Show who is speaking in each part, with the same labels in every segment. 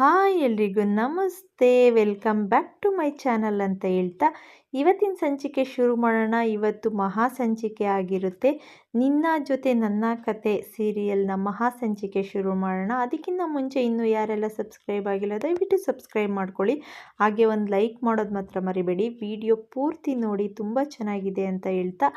Speaker 1: Hi ಎಲ್ರಿಗೂ ನಮಸ್ತೆ. Welcome back to my channel ಅಂತ ಹೇಳ್ತಾ ಇವತ್ತಿನ ಸಂಚಿಕೆ ಶುರು ಮಾಡೋಣ. ಇವತ್ತು ಮಹಾ ಸಂಚಿಕೆ ಆಗಿರುತ್ತೆ. ನಿನ್ನ ಜೊತೆ ನನ್ನ ಕತೆ ಸೀರಿಯಲ್ನ ಮಹಾ ಸಂಚಿಕೆ ಶುರು ಮಾಡೋಣ. ಅದಕ್ಕಿಂತ ಮುಂಚೆ ಇನ್ನೂ ಯಾರೆಲ್ಲ ಸಬ್ಸ್ಕ್ರೈಬ್ ಆಗಿಲ್ಲ, ದಯವಿಟ್ಟು ಸಬ್ಸ್ಕ್ರೈಬ್ ಮಾಡ್ಕೊಳ್ಳಿ. ಹಾಗೆ ಒಂದು ಲೈಕ್ ಮಾಡೋದು ಮಾತ್ರ ಮರಿಬೇಡಿ. ವಿಡಿಯೋ ಪೂರ್ತಿ ನೋಡಿ ತುಂಬ ಚೆನ್ನಾಗಿದೆ ಅಂತ ಹೇಳ್ತಾ,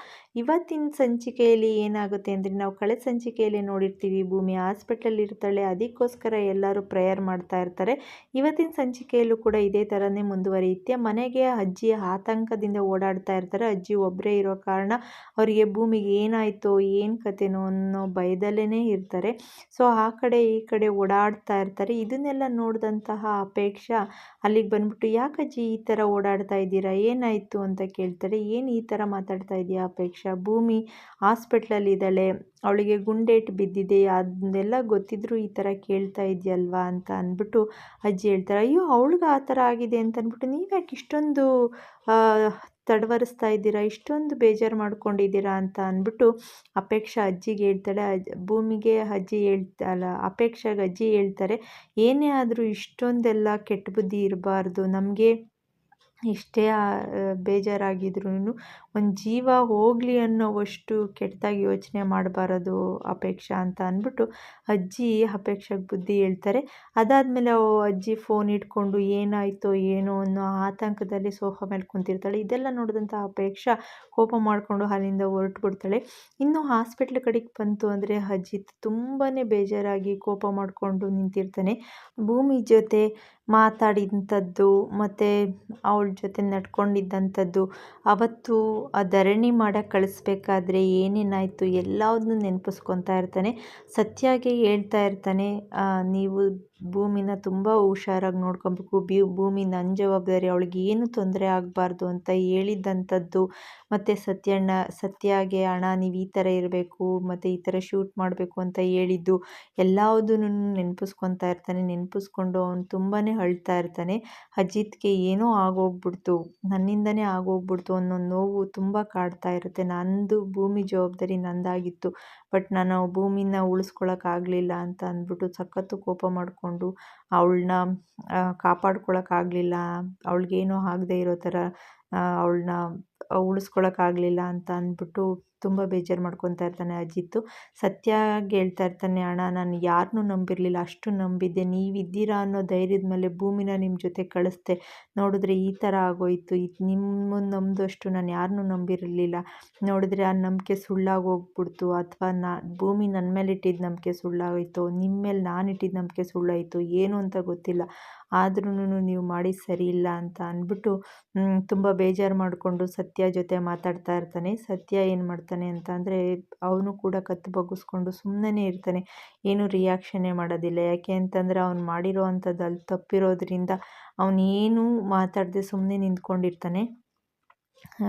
Speaker 1: ಇವತ್ತಿನ ಸಂಚಿಕೆಯಲ್ಲಿ ಏನಾಗುತ್ತೆ ಅಂದರೆ ನಾವು ಕಳೆದ ಸಂಚಿಕೆಯಲ್ಲಿ ನೋಡಿರ್ತೀವಿ, ಭೂಮಿ ಹಾಸ್ಪಿಟಲ್ ಇರ್ತಾಳೆ, ಅದಕ್ಕೋಸ್ಕರ ಎಲ್ಲರೂ ಪ್ರೇಯರ್ ಮಾಡ್ತಾ ಇರ್ತಾರೆ. ಇವತ್ತಿನ ಸಂಚಿಕೆಯಲ್ಲೂ ಕೂಡ ಇದೇ ಥರನೇ ಮುಂದುವರಿಯುತ್ತೆ. ಮನೆಗೆ ಅಜ್ಜಿ ಆತಂಕದಿಂದ ಓಡಾಡ್ತಾ ಇರ್ತಾರೆ. ಅಜ್ಜಿ ಒಬ್ಬರೇ ಇರೋ ಕಾರಣ ಅವರಿಗೆ ಭೂಮಿಗೆ ಏನಾಯಿತು, ಏನು ಕತೆನೋ ಅನ್ನೋ ಭಯದಲ್ಲೇ ಇರ್ತಾರೆ. ಸೊ, ಆ ಕಡೆ ಈ ಕಡೆ ಓಡಾಡ್ತಾ ಇರ್ತಾರೆ. ಇದನ್ನೆಲ್ಲ ನೋಡಿದಂತಹ ಅಪೇಕ್ಷಾ ಅಲ್ಲಿಗೆ ಬಂದ್ಬಿಟ್ಟು ಯಾಕಜ್ಜಿ ಈ ಥರ ಓಡಾಡ್ತಾ ಇದ್ದೀರಾ? ಏನಾಯಿತು? ಅಂತ ಕೇಳ್ತಾರೆ. ಏನು ಈ ಥರ ಮಾತಾಡ್ತಾ ಇದೆಯಾ ಅಪೇಕ್ಷಾ? ಭೂಮಿ ಹಾಸ್ಪಿಟ್ಲಲ್ಲಿ ಇದ್ದಾಳೆ ಅವಳಿಗೆ ಗುಂಡೇಟು ಬಿದ್ದಿದೆ ಅದನ್ನೆಲ್ಲ ಗೊತ್ತಿದ್ದರೂ ಈ ಥರ ಕೇಳ್ತಾ ಇದೆಯಲ್ವಾ ಅಂತ ಅಂದ್ಬಿಟ್ಟು ಅಜ್ಜಿ ಹೇಳ್ತಾರೆ, ಅಯ್ಯೋ, ಅವಳಿಗೆ ಆ ಥರ ಆಗಿದೆ ಅಂತ ಅಂದ್ಬಿಟ್ಟು ನೀವು ಯಾಕೆ ಇಷ್ಟೊಂದು ತಡವರಿಸ್ತಾ ಇದ್ದೀರಾ, ಇಷ್ಟೊಂದು ಬೇಜಾರು ಮಾಡ್ಕೊಂಡಿದ್ದೀರಾ ಅಂತ ಅಂದ್ಬಿಟ್ಟು ಅಪೇಕ್ಷಾ ಅಜ್ಜಿಗೆ ಹೇಳ್ತಾಳೆ, ಅಜ್, ಭೂಮಿಗೆ ಅಜ್ಜಿ ಹೇಳ್ತಾಳ ಅಪೇಕ್ಷಾಗೆ ಅಜ್ಜಿ ಹೇಳ್ತಾರೆ, ಏನೇ ಆದರೂ ಇಷ್ಟೊಂದೆಲ್ಲ ಕೆಟ್ಟ ಬುದ್ಧಿ ಇರಬಾರ್ದು, ನಮಗೆ ಎಷ್ಟೇ ಬೇಜಾರಾಗಿದ್ರೂ ಒಂದು ಜೀವ ಹೋಗಲಿ ಅನ್ನೋವಷ್ಟು ಕೆಟ್ಟದಾಗಿ ಯೋಚನೆ ಮಾಡಬಾರದು ಅಪೇಕ್ಷಾ ಅಂತ ಅಂದ್ಬಿಟ್ಟು ಅಜ್ಜಿ ಅಪೇಕ್ಷೆಗೆ ಬುದ್ಧಿ ಹೇಳ್ತಾರೆ. ಅದಾದಮೇಲೆ ಅಜ್ಜಿ ಫೋನ್ ಇಟ್ಕೊಂಡು ಏನಾಯಿತೋ ಏನೋ ಅನ್ನೋ ಆತಂಕದಲ್ಲಿ ಸೋಫಾ ಮೇಲೆ ಕುಂತಿರ್ತಾಳೆ. ಇದೆಲ್ಲ ನೋಡಿದಂಥ ಅಪೇಕ್ಷಾ ಕೋಪ ಮಾಡಿಕೊಂಡು ಅಲ್ಲಿಂದ ಹೊರಟು ಬಿಡ್ತಾಳೆ ಇನ್ನು ಹಾಸ್ಪಿಟ್ಲ್ ಕಡೆಗೆ ಬಂತು ಅಂದರೆ ಅಜ್ಜಿ ತುಂಬಾ ಬೇಜಾರಾಗಿ ಕೋಪ ಮಾಡಿಕೊಂಡು ನಿಂತಿರ್ತಾನೆ. ಭೂಮಿ ಜೊತೆ ಮಾತಾಡಿದಂಥದ್ದು, ಮತ್ತು ಅವಳ ಜೊತೆ ನಡ್ಕೊಂಡಿದ್ದಂಥದ್ದು, ಅವತ್ತು ಆ ಧರಣಿ ಮಾಡಕ್ಕೆ ಕಳಿಸ್ಬೇಕಾದ್ರೆ ಏನೇನಾಯಿತು ಎಲ್ಲವನ್ನೂ ನೆನಪಿಸ್ಕೊತಾ ಇರ್ತಾನೆ. ಸತ್ಯಾಗೆ ಹೇಳ್ತಾ ಇರ್ತಾನೆ ನೀವು ಭೂಮಿನ ತುಂಬ ಹುಷಾರಾಗಿ ನೋಡ್ಕೊಬೇಕು. ಬಿ ಭೂಮಿ ನನ್ನ ಜವಾಬ್ದಾರಿ, ಅವಳಿಗೆ ಏನು ತೊಂದರೆ ಆಗಬಾರ್ದು ಅಂತ ಹೇಳಿದ್ದಂಥದ್ದು ಮತ್ತು ಸತ್ಯಣ್ಣ, ಸತ್ಯಾಗೆ ಅಣ್ಣ, ನೀವು ಈ ಥರ ಇರಬೇಕು, ಮತ್ತು ಈ ಥರ ಶೂಟ್ ಮಾಡಬೇಕು ಅಂತ ಹೇಳಿದ್ದು ಎಲ್ಲದನ್ನೂ ನೆನಪಿಸ್ಕೊತಾ ಇರ್ತಾನೆ. ನೆನಪಿಸ್ಕೊಂಡು ಅವನು ತುಂಬಾ ಅಳ್ತಾ ಇರ್ತಾನೆ. ಅಜಿತ್ಗೆ ಏನೋ ಆಗೋಗ್ಬಿಡ್ತು. ನನ್ನಿಂದನೇ ಆಗೋಗ್ಬಿಡ್ತು ಅನ್ನೋ ನೋವು ತುಂಬ ಕಾಡ್ತಾ ಇರುತ್ತೆ. ನಂದು ಭೂಮಿ ಜವಾಬ್ದಾರಿ ನಂದಾಗಿತ್ತು. ಬಟ್ ನಾನು ಭೂಮಿನ ಉಳಿಸ್ಕೊಳಕ್ಕಾಗಲಿಲ್ಲ ಅಂತ ಅಂದ್ಬಿಟ್ಟು ಸಖತ್ತು ಕೋಪ ಮಾಡಿಕೊಂಡು ಅವಳನ್ನ ಕಾಪಾಡ್ಕೊಳಕ್ಕಾಗಲಿಲ್ಲ, ಅವಳಿಗೇನೂ ಆಗದೇ ಇರೋ ಥರ ಅವಳನ್ನ ಆಗಲಿಲ್ಲ ಅಂತ ಅಂದ್ಬಿಟ್ಟು ತುಂಬ ಬೇಜಾರು ಮಾಡ್ಕೊತಾ ಇರ್ತಾನೆ ಅಜಿತ್ತು ಸತ್ಯಾಗಿ ಹೇಳ್ತಾ ಇರ್ತಾನೆ, ಅಣ್ಣ, ನಾನು ಯಾರನ್ನೂ ನಂಬಿರಲಿಲ್ಲ, ಅಷ್ಟು ನಂಬಿದ್ದೆ, ನೀವಿದ್ದೀರಾ ಅನ್ನೋ ಧೈರ್ಯದ ಮೇಲೆ ಭೂಮಿನ ನಿಮ್ಮ ಜೊತೆ ಕಳಿಸ್ದೆ. ನೋಡಿದ್ರೆ ಈ ಥರ ಆಗೋಯಿತು, ಇದು ನಿಮ್ಮನ್ನು ನಂಬಿದಷ್ಟು ನಾನು ಯಾರನ್ನೂ ನಂಬಿರಲಿಲ್ಲ. ನೋಡಿದ್ರೆ ಆ ನಂಬಿಕೆ ಸುಳ್ಳಾಗಿ ಹೋಗ್ಬಿಡ್ತು ಅಥವಾ ನಾ, ಭೂಮಿ ನನ್ನ ಮೇಲೆ ಇಟ್ಟಿದ್ದ ನಂಬಿಕೆ ಸುಳ್ಳಾಗೋಯ್ತು ನಿಮ್ಮ ಮೇಲೆ ನಾನು ಇಟ್ಟಿದ್ದ ನಂಬಿಕೆ ಸುಳ್ಳಾಯಿತು, ಏನು ಅಂತ ಗೊತ್ತಿಲ್ಲ. ಆದ್ರೂ ನೀವು ಮಾಡಿ ಸರಿ ಇಲ್ಲ ಅಂತ ಅಂದ್ಬಿಟ್ಟು ತುಂಬ ಬೇಜಾರು ಮಾಡಿಕೊಂಡು ಸತ್ಯ ಜೊತೆ ಮಾತಾಡ್ತಾ ಇರ್ತಾನೆ. ಸತ್ಯ ಏನು ಮಾಡ್ತಾನೆ ಅಂತ ಅಂದರೆ, ಅವನು ಕೂಡ ಕತ್ತು ಬಗ್ಗಿಸ್ಕೊಂಡು ಸುಮ್ಮನೆ ಇರ್ತಾನೆ. ಏನು ರಿಯಾಕ್ಷನ್ನೇ ಮಾಡೋದಿಲ್ಲ. ಯಾಕೆ ಅಂತಂದರೆ, ಅವ್ನು ಮಾಡಿರೋ ಅಂಥದ್ದು ಅಲ್ಲಿ ತಪ್ಪಿರೋದ್ರಿಂದ ಅವನೇನು ಮಾತಾಡದೆ ಸುಮ್ಮನೆ ನಿಂತ್ಕೊಂಡಿರ್ತಾನೆ.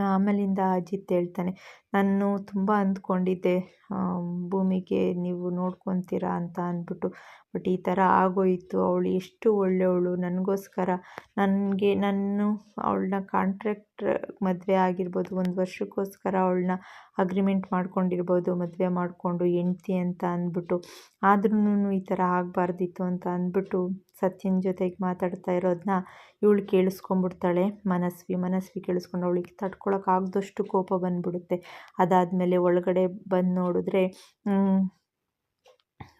Speaker 1: ಆಮೇಲಿಂದ ಅಜಿತ್ ಹೇಳ್ತಾನೆ, ನಾನು ತುಂಬ ಅಂದ್ಕೊಂಡಿದ್ದೆ ಭೂಮಿಗೆ ನೀವು ನೋಡ್ಕೊತೀರಾ ಅಂತ ಅಂದ್ಬಿಟ್ಟು. ಬಟ್ ಈ ಥರ ಆಗೋಯಿತು. ಅವಳು ಎಷ್ಟು ಒಳ್ಳೆಯವಳು. ನನಗೋಸ್ಕರ ನನಗೆ, ನಾನು ಅವಳನ್ನ ಕಾಂಟ್ರ್ಯಾಕ್ಟ್ ಮದುವೆ ಆಗಿರ್ಬೋದು, ಒಂದು ವರ್ಷಕ್ಕೋಸ್ಕರ ಅವಳನ್ನ ಅಗ್ರಿಮೆಂಟ್ ಮಾಡ್ಕೊಂಡಿರ್ಬೋದು, ಮದುವೆ ಮಾಡಿಕೊಂಡು ಹೆಂಡ್ತಿ ಅಂತ ಅಂದ್ಬಿಟ್ಟು. ಆದ್ರೂ ಈ ಥರ ಆಗಬಾರ್ದಿತ್ತು ಅಂತ ಅಂದ್ಬಿಟ್ಟು ಸತ್ಯನ ಜೊತೆಗೆ ಮಾತಾಡ್ತಾ ಇರೋದನ್ನ ಇವಳು ಕೇಳಿಸ್ಕೊಂಡ್ಬಿಡ್ತಾಳೆ. ಮನಸ್ವಿ ಮನಸ್ವಿ ಕೇಳಿಸ್ಕೊಂಡು ಅವಳಿಗೆ ತಡ್ಕೊಳಕ್ಕಾಗ್ದಷ್ಟು ಕೋಪ ಬಂದ್ಬಿಡುತ್ತೆ. ಅದಾದಮೇಲೆ ಒಳಗಡೆ ಬಂದು ನೋಡಿದ್ರೆ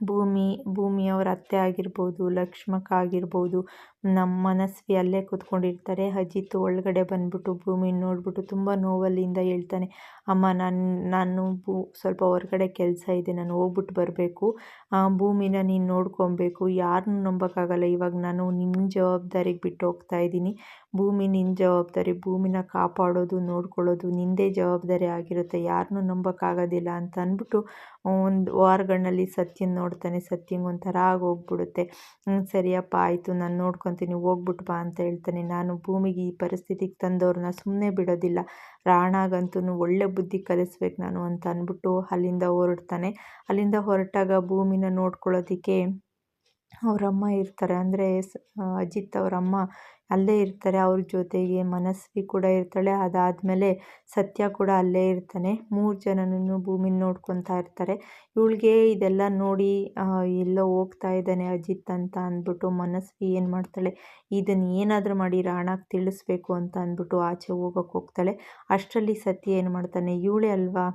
Speaker 1: ಭೂಮಿ, ಭೂಮಿಯವರ ಅತ್ತೆ ಆಗಿರ್ಬೋದು, ಲಕ್ಷ್ಮಕ್ಕ ಆಗಿರ್ಬೋದು ನಮ್ಮ ಮನಸ್ವಿ ಅಲ್ಲೇ ಕೂತ್ಕೊಂಡಿರ್ತಾರೆ. ಅಜಿತ್ ಒಳಗಡೆ ಬಂದ್ಬಿಟ್ಟು ಭೂಮಿನ ನೋಡಿಬಿಟ್ಟು ತುಂಬ ನೋವಲ್ಲಿಂದ ಹೇಳ್ತಾನೆ, ಅಮ್ಮ, ನಾನು ನಾನು ಭೂ, ಸ್ವಲ್ಪ ಹೊರಗಡೆ ಕೆಲಸ ಇದೆ, ನಾನು ಹೋಗ್ಬಿಟ್ಟು ಬರಬೇಕು. ಭೂಮಿನ ನೀನು ನೋಡ್ಕೊಬೇಕು. ಯಾರನ್ನೂ ನಂಬೋಕ್ಕಾಗಲ್ಲ. ಇವಾಗ ನಾನು ನಿಮ್ಮ ಜವಾಬ್ದಾರಿಗೆ ಬಿಟ್ಟು ಹೋಗ್ತಾ ಇದ್ದೀನಿ. ಭೂಮಿ ನಿನ್ನ ಜವಾಬ್ದಾರಿ. ಭೂಮಿನ ಕಾಪಾಡೋದು, ನೋಡ್ಕೊಳ್ಳೋದು ನಿಂದೇ ಜವಾಬ್ದಾರಿ ಆಗಿರುತ್ತೆ. ಯಾರನ್ನೂ ನಂಬೋಕ್ಕಾಗೋದಿಲ್ಲ ಅಂತ ಅಂದ್ಬಿಟ್ಟು ಒಂದು ವಾರಗಳಲ್ಲಿ ಸತ್ಯನ ನೋಡ್ತಾನೆ. ಸತ್ಯಂಗೆ ಒಂಥರ ಆಗೋಗ್ಬಿಡುತ್ತೆ ಸರಿಯಪ್ಪ, ಆಯಿತು. ನಾನು ನೋಡ್ಕೊತೀನಿ. ಹೋಗ್ಬಿಟ್ಟು ಬಾ ಅಂತ ಹೇಳ್ತಾನೆ. ನಾನು ಭೂಮಿಗೆ ಈ ಪರಿಸ್ಥಿತಿಗೆ ತಂದವ್ರನ್ನ ಸುಮ್ಮನೆ ಬಿಡೋದಿಲ್ಲ. ರಾಣಾಗಂತೂ ಒಳ್ಳೆ ಬುದ್ಧಿ ಕಲಿಸ್ಬೇಕು ನಾನು ಅಂತ ಅಂದ್ಬಿಟ್ಟು ಅಲ್ಲಿಂದ ಹೊರಡ್ತಾನೆ. ಅಲ್ಲಿಂದ ಹೊರಟಾಗ ಭೂಮಿನ ನೋಡ್ಕೊಳ್ಳೋದಕ್ಕೆ ಅವರಮ್ಮ ಇರ್ತಾರೆ. ಅಂದರೆ ಅಜಿತ್ ಅವರಮ್ಮ ಅಲ್ಲೇ ಇರ್ತಾರೆ, ಅವ್ರ ಜೊತೆಗೆ ಮನಸ್ವಿ ಕೂಡ ಇರ್ತಾಳೆ. ಅದಾದಮೇಲೆ ಸತ್ಯ ಕೂಡ ಅಲ್ಲೇ ಇರ್ತಾನೆ. ಮೂರು ಜನನೂ ಭೂಮಿನ ನೋಡ್ಕೊತಾ ಇರ್ತಾರೆ. ಇವಳಿಗೆ ಇದೆಲ್ಲ ನೋಡಿ ಎಲ್ಲೋ ಹೋಗ್ತಾ ಇದ್ದಾನೆ ಅಜಿತ್ ಅಂತ ಅಂದ್ಬಿಟ್ಟು ಮನಸ್ವಿ ಏನು ಮಾಡ್ತಾಳೆ ಇದನ್ನು ಏನಾದರೂ ಮಾಡಿ ರಾಣಾಗೆ ತಿಳಿಸ್ಬೇಕು ಅಂತ ಅಂದ್ಬಿಟ್ಟು ಆಚೆ ಹೋಗೋಕೆ ಹೋಗ್ತಾಳೆ. ಅಷ್ಟರಲ್ಲಿ ಸತ್ಯ ಏನು ಮಾಡ್ತಾನೆ, ಇವಳೇ ಅಲ್ವಾ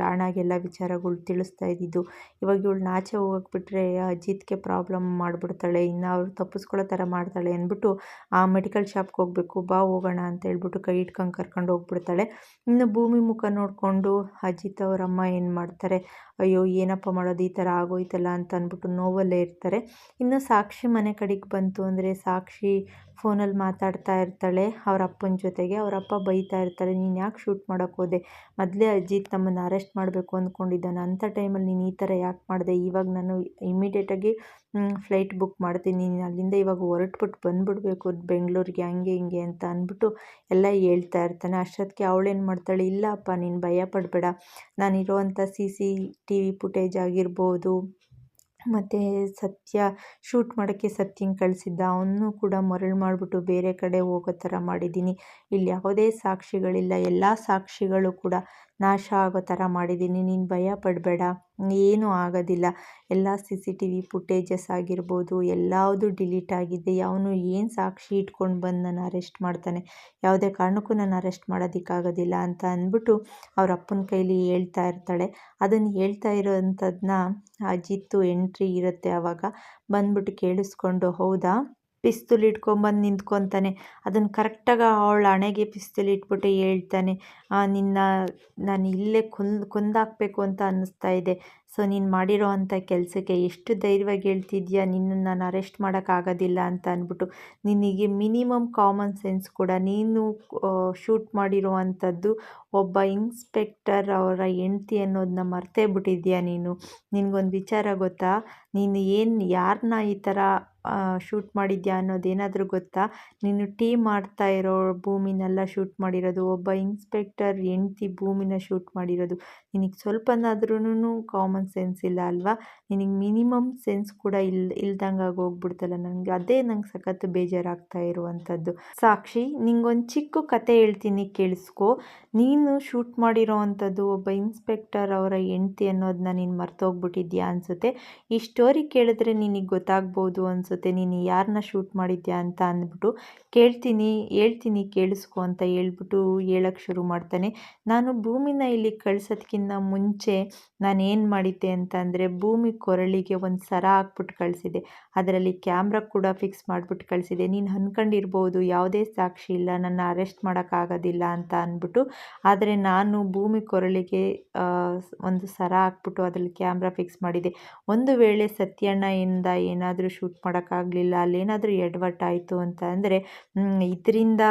Speaker 1: ರಾಣಾಗೆಲ್ಲ ವಿಚಾರಗಳು ತಿಳಿಸ್ತಾ ಇದ್ದಿದ್ದು. ಇವಾಗ ಇವಳನ್ನ ಆಚೆ ಹೋಗಕ್ಕೆ ಬಿಟ್ಟರೆ ಅಜಿತ್ಗೆ ಪ್ರಾಬ್ಲಮ್ ಮಾಡಿಬಿಡ್ತಾಳೆ, ಇನ್ನು ಅವ್ರು ತಪ್ಪಿಸ್ಕೊಳ್ಳೋ ಥರ ಮಾಡ್ತಾಳೆ ಅಂದ್ಬಿಟ್ಟು ಆ ಮೆಡಿಕಲ್ ಶಾಪ್ಗೆ ಹೋಗಬೇಕು, ಬಾ ಹೋಗೋಣ ಅಂತ ಹೇಳ್ಬಿಟ್ಟು ಕೈ ಇಟ್ಕೊಂಡು ಕರ್ಕೊಂಡು ಹೋಗ್ಬಿಡ್ತಾಳೆ. ಇನ್ನು ಭೂಮಿ ಮುಖ ನೋಡಿಕೊಂಡು ಅಜಿತ್ ಅವರಮ್ಮ ಏನು ಮಾಡ್ತಾರೆ? ಅಯ್ಯೋ, ಏನಪ್ಪ ಮಾಡೋದು ಈ ಥರ ಆಗೋಯ್ತಲ್ಲ ಅಂತ ಅಂದ್ಬಿಟ್ಟು ನೋವಲ್ಲೇ ಇರ್ತಾರೆ. ಇನ್ನು ಸಾಕ್ಷಿ ಮನೆ ಕಡೆಗೆ ಬಂತು ಅಂದರೆ ಸಾಕ್ಷಿ ಫೋನಲ್ಲಿ ಮಾತಾಡ್ತಾ ಇರ್ತಾಳೆ ಅವ್ರ ಅಪ್ಪನ ಜೊತೆಗೆ. ಅವ್ರ ಅಪ್ಪ ಬೈತಾ ಇರ್ತಾರೆ, ನೀನು ಯಾಕೆ ಶೂಟ್ ಮಾಡೋಕ್ಕೆ ಹೋದೆ? ಮೊದಲೇ ಅಜಿತ್ ನಮ್ಮನ್ನು ಅರೆಸ್ಟ್ ಮಾಡಬೇಕು ಅಂದ್ಕೊಂಡಿದ್ದಾನೆ. ಅಂಥ ಟೈಮಲ್ಲಿ ನೀನು ಈ ಥರ ಯಾಕೆ ಮಾಡಿದೆ? ಇವಾಗ ನಾನು ಇಮಿಡಿಯೇಟಾಗಿ ಫ್ಲೈಟ್ ಬುಕ್ ಮಾಡ್ತೀನಿ. ನೀನು ಅಲ್ಲಿಂದ ಇವಾಗ ಹೊರಟ್ಬಿಟ್ಟು ಬಂದುಬಿಡ್ಬೇಕು. ಬೆಂಗಳೂರಿಗೆ ಹಂಗೆ ಹಿಂಗೆ ಅಂತ ಅಂದ್ಬಿಟ್ಟು ಎಲ್ಲ ಹೇಳ್ತಾ ಇರ್ತಾನೆ. ಅಷ್ಟೊತ್ತಿಗೆ ಅವಳೇನು ಮಾಡ್ತಾಳೆ ಇಲ್ಲ ಅಪ್ಪ ನೀನು ಭಯ ಪಡಬೇಡ. ನಾನಿರುವಂಥ C C T V footage ಆಗಿರ್ಬೋದು, ಮತ್ತು ಸತ್ಯ ಶೂಟ್ ಮಾಡೋಕ್ಕೆ ಸತ್ಯನ ಕಳಿಸಿದ್ದ ಅವನ್ನೂ ಕೂಡ ಮರಳು ಮಾಡಿಬಿಟ್ಟು ಬೇರೆ ಕಡೆ ಹೋಗೋ ಥರ ಮಾಡಿದ್ದೀನಿ. ಇಲ್ಲಿ ಯಾವುದೇ ಸಾಕ್ಷಿಗಳಿಲ್ಲ. ಎಲ್ಲ ಸಾಕ್ಷಿಗಳು ಕೂಡ ನಾಶ ಆಗೋ ಥರ ಮಾಡಿದ್ದೀನಿ, ನೀನು ಭಯ ಪಡಬೇಡ, ಏನೂ ಆಗೋದಿಲ್ಲ. ಎಲ್ಲ C C T V footages ಆಗಿರ್ಬೋದು, ಎಲ್ಲಾವುದು ಡಿಲೀಟ್ ಆಗಿದೆ. ಅವನು ಏನು ಸಾಕ್ಷಿ ಇಟ್ಕೊಂಡು ಬಂದು ನಾನು ಅರೆಸ್ಟ್ ಮಾಡ್ತಾನೆ? ಯಾವುದೇ ಕಾರಣಕ್ಕೂ ನಾನು ಅರೆಸ್ಟ್ ಮಾಡೋದಕ್ಕಾಗೋದಿಲ್ಲ ಅಂತ ಅಂದ್ಬಿಟ್ಟು ಅವ್ರ ಅಪ್ಪನ ಕೈಲಿ ಹೇಳ್ತಾ ಇರ್ತಾಳೆ. ಅದನ್ನು ಹೇಳ್ತಾ ಇರೋವಂಥದ್ದನ್ನ ಅಜಿತ್ತು ಎಂಟ್ರಿ ಇರುತ್ತೆ ಆವಾಗ ಬಂದ್ಬಿಟ್ಟು ಕೇಳಿಸ್ಕೊಂಡು, ಹೌದಾ? ಪಿಸ್ತೂಲ್ ಇಟ್ಕೊಂಬಂದು ನಿಂತ್ಕೊತಾನೆ. ಅದನ್ನು ಕರೆಕ್ಟಾಗಿ ಅವಳ ಹಣೆಗೆ ಪಿಸ್ತೂಲ್ ಇಟ್ಬಿಟ್ಟು ಹೇಳ್ತಾನೆ ನಿನ್ನ, ನಾನು ಇಲ್ಲೇ ಕೊಂದು, ಕೊಂದಾಕಬೇಕು ಅಂತ ಅನ್ನಿಸ್ತಾ ಇದೆ. ಸೊ, ನೀನು ಮಾಡಿರೋ ಅಂಥ ಕೆಲಸಕ್ಕೆ ಎಷ್ಟು ಧೈರ್ಯವಾಗಿ ಹೇಳ್ತಿದ್ಯಾ? ನಿನ್ನನ್ನು ನಾನು ಅರೆಸ್ಟ್ ಮಾಡೋಕ್ಕಾಗೋದಿಲ್ಲ ಅಂತ ಅಂದ್ಬಿಟ್ಟು, ನಿನಗೆ ಮಿನಿಮಮ್ ಕಾಮನ್ ಸೆನ್ಸ್ ಕೂಡ ನೀನು ಶೂಟ್ ಮಾಡಿರೋ ಅಂಥದ್ದು ಒಬ್ಬ ಇನ್ಸ್ಪೆಕ್ಟರ್ ಅವರ ಹೆಂಡ್ತಿ ಅನ್ನೋದನ್ನ ಮರ್ತೇ ಬಿಟ್ಟಿದ್ಯಾ ನೀನು? ನಿನಗೊಂದು ವಿಚಾರ ಗೊತ್ತಾ? ನೀನು ಏನು ಯಾರನ್ನ ಈ ಥರ ಶೂಟ್ ಮಾಡಿದ್ಯಾ ಅನ್ನೋದೇನಾದರೂ ಗೊತ್ತಾ? ನೀನು ಟೀ ಮಾಡ್ತಾ ಇರೋ ಭೂಮಿನೆಲ್ಲ ಶೂಟ್ ಮಾಡಿರೋದು, ಒಬ್ಬ ಇನ್ಸ್ಪೆಕ್ಟರ್ ಹೆಂಡ್ತಿ ಭೂಮಿನ ಶೂಟ್ ಮಾಡಿರೋದು. ನಿನಗೆ ಸ್ವಲ್ಪನಾದ್ರೂ ಕಾಮನ್ ಸೆನ್ಸ್ ಇಲ್ಲ ಅಲ್ವಾ? ನಿನಗೆ ಮಿನಿಮಮ್ ಸೆನ್ಸ್ ಕೂಡ ಇಲ್, ಇಲ್ದಂಗೆ ಹೋಗ್ಬಿಡ್ತಲ್ಲ ನನಗೆ. ಅದೇ ನಂಗೆ ಸಖತ್ತು ಬೇಜಾರಾಗ್ತಾ ಇರುವಂಥದ್ದು. ಸಾಕ್ಷಿ, ನಿಂಗೊಂದು ಚಿಕ್ಕ ಕತೆ ಹೇಳ್ತೀನಿ ಕೇಳಿಸ್ಕೊ. ನೀನು ಶೂಟ್ ಮಾಡಿರೋ ಅಂಥದ್ದು ಒಬ್ಬ ಇನ್ಸ್ಪೆಕ್ಟರ್ ಅವರ ಹೆಂಡ್ತಿ ಅನ್ನೋದನ್ನ ನೀನು ಮರ್ತೋಗ್ಬಿಟ್ಟಿದ್ಯಾ ಅನಿಸುತ್ತೆ. ಈ ಸ್ಟೋರಿ ಕೇಳಿದ್ರೆ ನಿನಗೆ ಗೊತ್ತಾಗ್ಬೋದು ಅನಿಸುತ್ತೆ. ನೀನು ಯಾರನ್ನ ಶೂಟ್ ಮಾಡಿದ್ಯಾ ಅಂತ ಅಂದ್ಬಿಟ್ಟು ಕೇಳ್ತೀನಿ, ಹೇಳ್ತೀನಿ, ಕೇಳಿಸ್ಕೊ ಅಂತ ಹೇಳ್ಬಿಟ್ಟು ಹೇಳಕ್ಕೆ ಶುರು ಮಾಡ್ತಾನೆ. ನಾನು ಭೂಮಿನ ಇಲ್ಲಿ ಕಳ್ಸೋದಕ್ಕಿಂತ ಮುಂಚೆ ನಾನು ಏನು ಮಾಡಿದ್ದೆ ಅಂತ ಅಂದರೆ ಭೂಮಿ ಕೊರಳಿಗೆ ಒಂದು ಸರ ಹಾಕ್ಬಿಟ್ಟು ಕಳಿಸಿದೆ. ಅದರಲ್ಲಿ ಕ್ಯಾಮ್ರಾ ಕೂಡ ಫಿಕ್ಸ್ ಮಾಡಿಬಿಟ್ಟು ಕಳಿಸಿದೆ. ನೀನು ಅಂದ್ಕೊಂಡಿರ್ಬೋದು ಯಾವುದೇ ಸಾಕ್ಷಿ ಇಲ್ಲ, ನನ್ನ ಅರೆಸ್ಟ್ ಮಾಡೋಕ್ಕಾಗೋದಿಲ್ಲ ಅಂತ ಅಂದ್ಬಿಟ್ಟು. ಆದರೆ ನಾನು ಭೂಮಿ ಕೊರಳಿಗೆ ಒಂದು ಸರ ಹಾಕ್ಬಿಟ್ಟು ಅದರಲ್ಲಿ ಕ್ಯಾಮ್ರಾ ಫಿಕ್ಸ್ ಮಾಡಿದೆ. ಒಂದು ವೇಳೆ ಸತ್ಯಣ್ಣಯಿಂದ ಏನಾದರೂ ಶೂಟ್ ಮಾಡೋಕ್ಕಾಗಲಿಲ್ಲ, ಅಲ್ಲೇನಾದರೂ ಎಡವಟ್ಟಾಯಿತು ಅಂತ ಅಂದರೆ ಇದರಿಂದ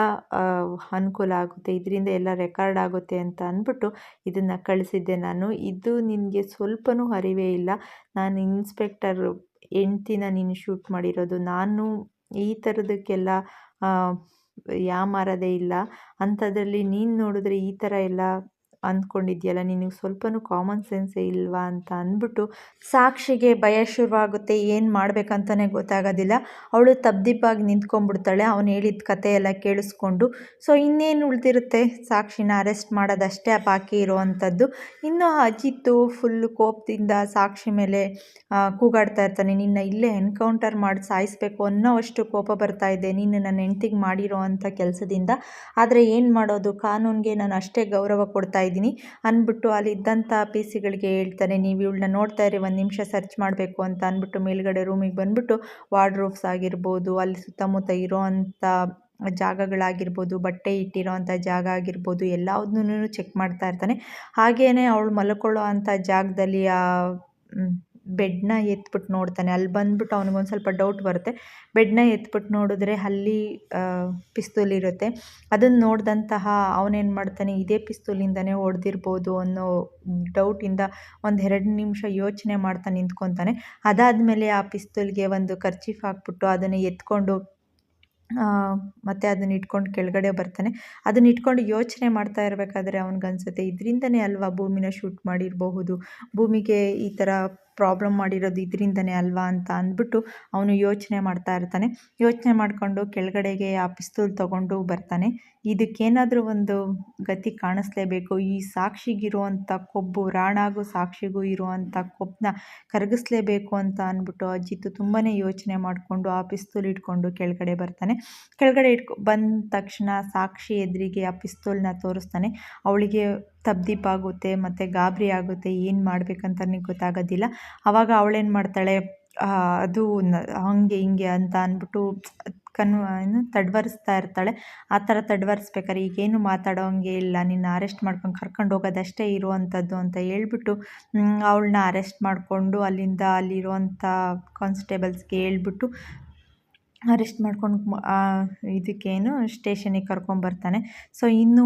Speaker 1: ಅನುಕೂಲ ಆಗುತ್ತೆ, ಇದರಿಂದ ಎಲ್ಲ ರೆಕಾರ್ಡ್ ಆಗುತ್ತೆ ಅಂತ ಅಂದ್ಬಿಟ್ಟು ಇದನ್ನು ಕಳಿಸಿದ್ದೆ ನಾನು. ಇದು ನಿನಗೆ ಸ್ವಲ್ಪನೂ ಅರಿವೇ ಇಲ್ಲ. ನಾನು ಇನ್ಸ್ಪೆಕ್ಟರ್ ಹೆಂಡ್ತಿನ ನೀನು ಶೂಟ್ ಮಾಡಿರೋದು. ನಾನು ಈ ಥರದಕ್ಕೆಲ್ಲ ಯಾಮಾರದೇ ಇಲ್ಲ. ಅಂಥದ್ರಲ್ಲಿ ನೀನು ನೋಡಿದ್ರೆ ಈ ಥರ ಎಲ್ಲ ಅಂದ್ಕೊಂಡಿದ್ಯಲ್ಲ, ನಿನಗೆ ಸ್ವಲ್ಪನೂ ಕಾಮನ್ ಸೆನ್ಸೇ ಇಲ್ವಾ ಅಂತ ಅಂದ್ಬಿಟ್ಟು ಸಾಕ್ಷಿಗೆ ಭಯ ಶುರುವಾಗುತ್ತೆ, ಏನು ಮಾಡಬೇಕಂತಲೇ ಗೊತ್ತಾಗೋದಿಲ್ಲ. ಅವಳು ತಬ್ದಿಬ್ಬಾಗಿ ನಿಂತ್ಕೊಂಡ್ಬಿಡ್ತಾಳೆ, ಅವನು ಹೇಳಿದ ಕತೆ ಎಲ್ಲ ಕೇಳಿಸ್ಕೊಂಡು. ಸೊ ಇನ್ನೇನು ಉಳಿದಿರುತ್ತೆ? ಸಾಕ್ಷಿನ ಅರೆಸ್ಟ್ ಮಾಡೋದಷ್ಟೇ ಬಾಕಿ ಇರುವಂಥದ್ದು. ಇನ್ನು ಅಜಿತ್ತು ಫುಲ್ಲು ಕೋಪದಿಂದ ಸಾಕ್ಷಿ ಮೇಲೆ ಕೂಗಾಡ್ತಾ ಇರ್ತಾನೆ. ನಿನ್ನ ಇಲ್ಲೇ ಎನ್ಕೌಂಟರ್ ಮಾಡಿ, ಸಾಯಿಸ್ಬೇಕು ಅನ್ನೋವಷ್ಟು ಕೋಪ ಬರ್ತಾ ಇದೆ. ನೀನು ನನ್ನ ಹೆಂಡ್ತಿಗೆ ಮಾಡಿರೋ ಅಂಥ ಕೆಲಸದಿಂದ. ಆದರೆ ಏನು ಮಾಡೋದು? ಕಾನೂನಿಗೆ ನಾನು ಅಷ್ಟೇ ಗೌರವ ಕೊಡ್ತಾ ಇದ್ದೀನಿ. ಅಂದ್ಬಿಟ್ಟು ಅಲ್ಲಿದ್ದಂಥ ಪಿ ಸಿಗಳಿಗೆ ಹೇಳ್ತಾನೆ, ನೀವು ಇವಳನ್ನ ನೋಡ್ತಾ ಇರಿ, ಒಂದು ನಿಮಿಷ ಸರ್ಚ್ ಮಾಡಬೇಕು ಅಂತ ಅಂದ್ಬಿಟ್ಟು ಮೇಲ್ಗಡೆ ರೂಮಿಗೆ ಬಂದುಬಿಟ್ಟು ವಾರ್ಡ್ರೋಬ್ಸ್ ಆಗಿರ್ಬೋದು, ಅಲ್ಲಿ ಸುತ್ತಮುತ್ತ ಇರೋ ಅಂಥ ಜಾಗಗಳಾಗಿರ್ಬೋದು, ಬಟ್ಟೆ ಇಟ್ಟಿರೋ ಅಂಥ ಜಾಗ ಆಗಿರ್ಬೋದು ಎಲ್ಲದನ್ನೂ ಚೆಕ್ ಮಾಡ್ತಾ ಇರ್ತಾನೆ. ಹಾಗೆಯೇ ಅವಳು ಮಲ್ಕೊಳ್ಳೋ ಅಂಥ ಜಾಗದಲ್ಲಿ ಆ ಬೆಡ್ನ ಎತ್ಬಿಟ್ಟು ನೋಡ್ತಾನೆ. ಅಲ್ಲಿ ಬಂದ್ಬಿಟ್ಟು ಅವ್ನಿಗೊಂದು ಸ್ವಲ್ಪ ಡೌಟ್ ಬರುತ್ತೆ. ಬೆಡ್ನ ಎತ್ಬಿಟ್ಟು ನೋಡಿದ್ರೆ ಅಲ್ಲಿ ಪಿಸ್ತೂಲ್ ಇರುತ್ತೆ. ಅದನ್ನು ನೋಡಿದಂತಹ ಅವನೇನು ಮಾಡ್ತಾನೆ, ಇದೇ ಪಿಸ್ತೂಲಿಂದನೇ ಹೊಡೆದಿರ್ಬೋದು ಅನ್ನೋ ಡೌಟಿಂದ ಒಂದು ಎರಡು ನಿಮಿಷ ಯೋಚನೆ ಮಾಡ್ತಾ ನಿಂತ್ಕೊತಾನೆ. ಅದಾದಮೇಲೆ ಆ ಪಿಸ್ತೂಲ್ಗೆ ಒಂದು ಕರ್ಚೀಫ್ ಹಾಕ್ಬಿಟ್ಟು ಅದನ್ನು ಎತ್ಕೊಂಡು ಮತ್ತು ಅದನ್ನ ಇಟ್ಕೊಂಡು ಕೆಳಗಡೆ ಬರ್ತಾನೆ. ಅದನ್ನ ಇಟ್ಕೊಂಡು ಯೋಚನೆ ಮಾಡ್ತಾ ಇರಬೇಕಾದ್ರೆ ಅವ್ನಿಗನ್ಸುತ್ತೆ. ಇದರಿಂದನೇ ಅಲ್ವಾ ಭೂಮಿನ ಶೂಟ್ ಮಾಡಿರಬಹುದು. ಭೂಮಿಗೆ ಈ ಥರ ಪ್ರಾಬ್ಲಮ್ ಮಾಡಿರೋದು ಇದರಿಂದನೇ ಅಲ್ವಾ ಅಂತ ಅಂದ್ಬಿಟ್ಟು ಅವನು ಯೋಚನೆ ಮಾಡ್ತಾ ಇರ್ತಾನೆ. ಯೋಚನೆ ಮಾಡಿಕೊಂಡು ಕೆಳಗಡೆಗೆ ಆ ಪಿಸ್ತೂಲ್ ತೊಗೊಂಡು ಬರ್ತಾನೆ. ಇದಕ್ಕೇನಾದರೂ ಒಂದು ಗತಿ ಕಾಣಿಸ್ಲೇಬೇಕು. ಈ ಸಾಕ್ಷಿಗಿರುವಂಥ ಕೊಬ್ಬು, ರಾಣಾಗೂ ಸಾಕ್ಷಿಗೂ ಇರುವಂಥ ಕೊಬ್ಬನ್ನ ಕರಗಿಸ್ಲೇಬೇಕು ಅಂತ ಅಂದ್ಬಿಟ್ಟು ಅಜ್ಜಿತು ತುಂಬಾ ಯೋಚನೆ ಮಾಡಿಕೊಂಡು ಆ ಪಿಸ್ತೂಲ್ ಇಟ್ಕೊಂಡು ಕೆಳಗಡೆ ಬರ್ತಾನೆ. ಕೆಳಗಡೆ ಇಟ್ಕೊ ಬಂದ ತಕ್ಷಣ ಸಾಕ್ಷಿ ಎದುರಿಗೆ ಆ ಪಿಸ್ತೂಲ್ನ ತೋರಿಸ್ತಾನೆ. ಅವಳಿಗೆ ತಬ್ದಿಪ್ಪಾಗುತ್ತೆ ಮತ್ತು ಗಾಬರಿ ಆಗುತ್ತೆ, ಏನು ಮಾಡ್ಬೇಕಂತನೇ ಗೊತ್ತಾಗೋದಿಲ್ಲ. ಆವಾಗ ಅವಳೇನು ಮಾಡ್ತಾಳೆ ಅದು ಹಾಗೆ ಹಿಂಗೆ ಅಂತ ಅಂದ್ಬಿಟ್ಟು ಕನ್, ಏನು ತಡ್ವರಿಸ್ತಾ ಇರ್ತಾಳೆ. ಆ ಥರ ತಡ್ವರಿಸ್ಬೇಕಾದ್ರೆ ಈಗೇನು ಮಾತಾಡೋ ಹಂಗೆ ಇಲ್ಲ. ನಿನ್ನ ಅರೆಸ್ಟ್ ಮಾಡ್ಕೊಂಡು ಕರ್ಕೊಂಡು ಹೋಗೋದಷ್ಟೇ ಇರುವಂಥದ್ದು ಅಂತ ಹೇಳ್ಬಿಟ್ಟು ಅವಳನ್ನ ಅರೆಸ್ಟ್ ಮಾಡಿಕೊಂಡು ಅಲ್ಲಿಂದ ಅಲ್ಲಿರುವಂಥ ಕಾನ್ಸ್ಟೇಬಲ್ಸ್ಗೆ ಹೇಳ್ಬಿಟ್ಟು ಅರೆಸ್ಟ್ ಮಾಡ್ಕೊಂಡು ಇದಕ್ಕೇನು ಸ್ಟೇಷನಿಗೆ ಕರ್ಕೊಂಬರ್ತಾನೆ. ಸೊ, ಇನ್ನು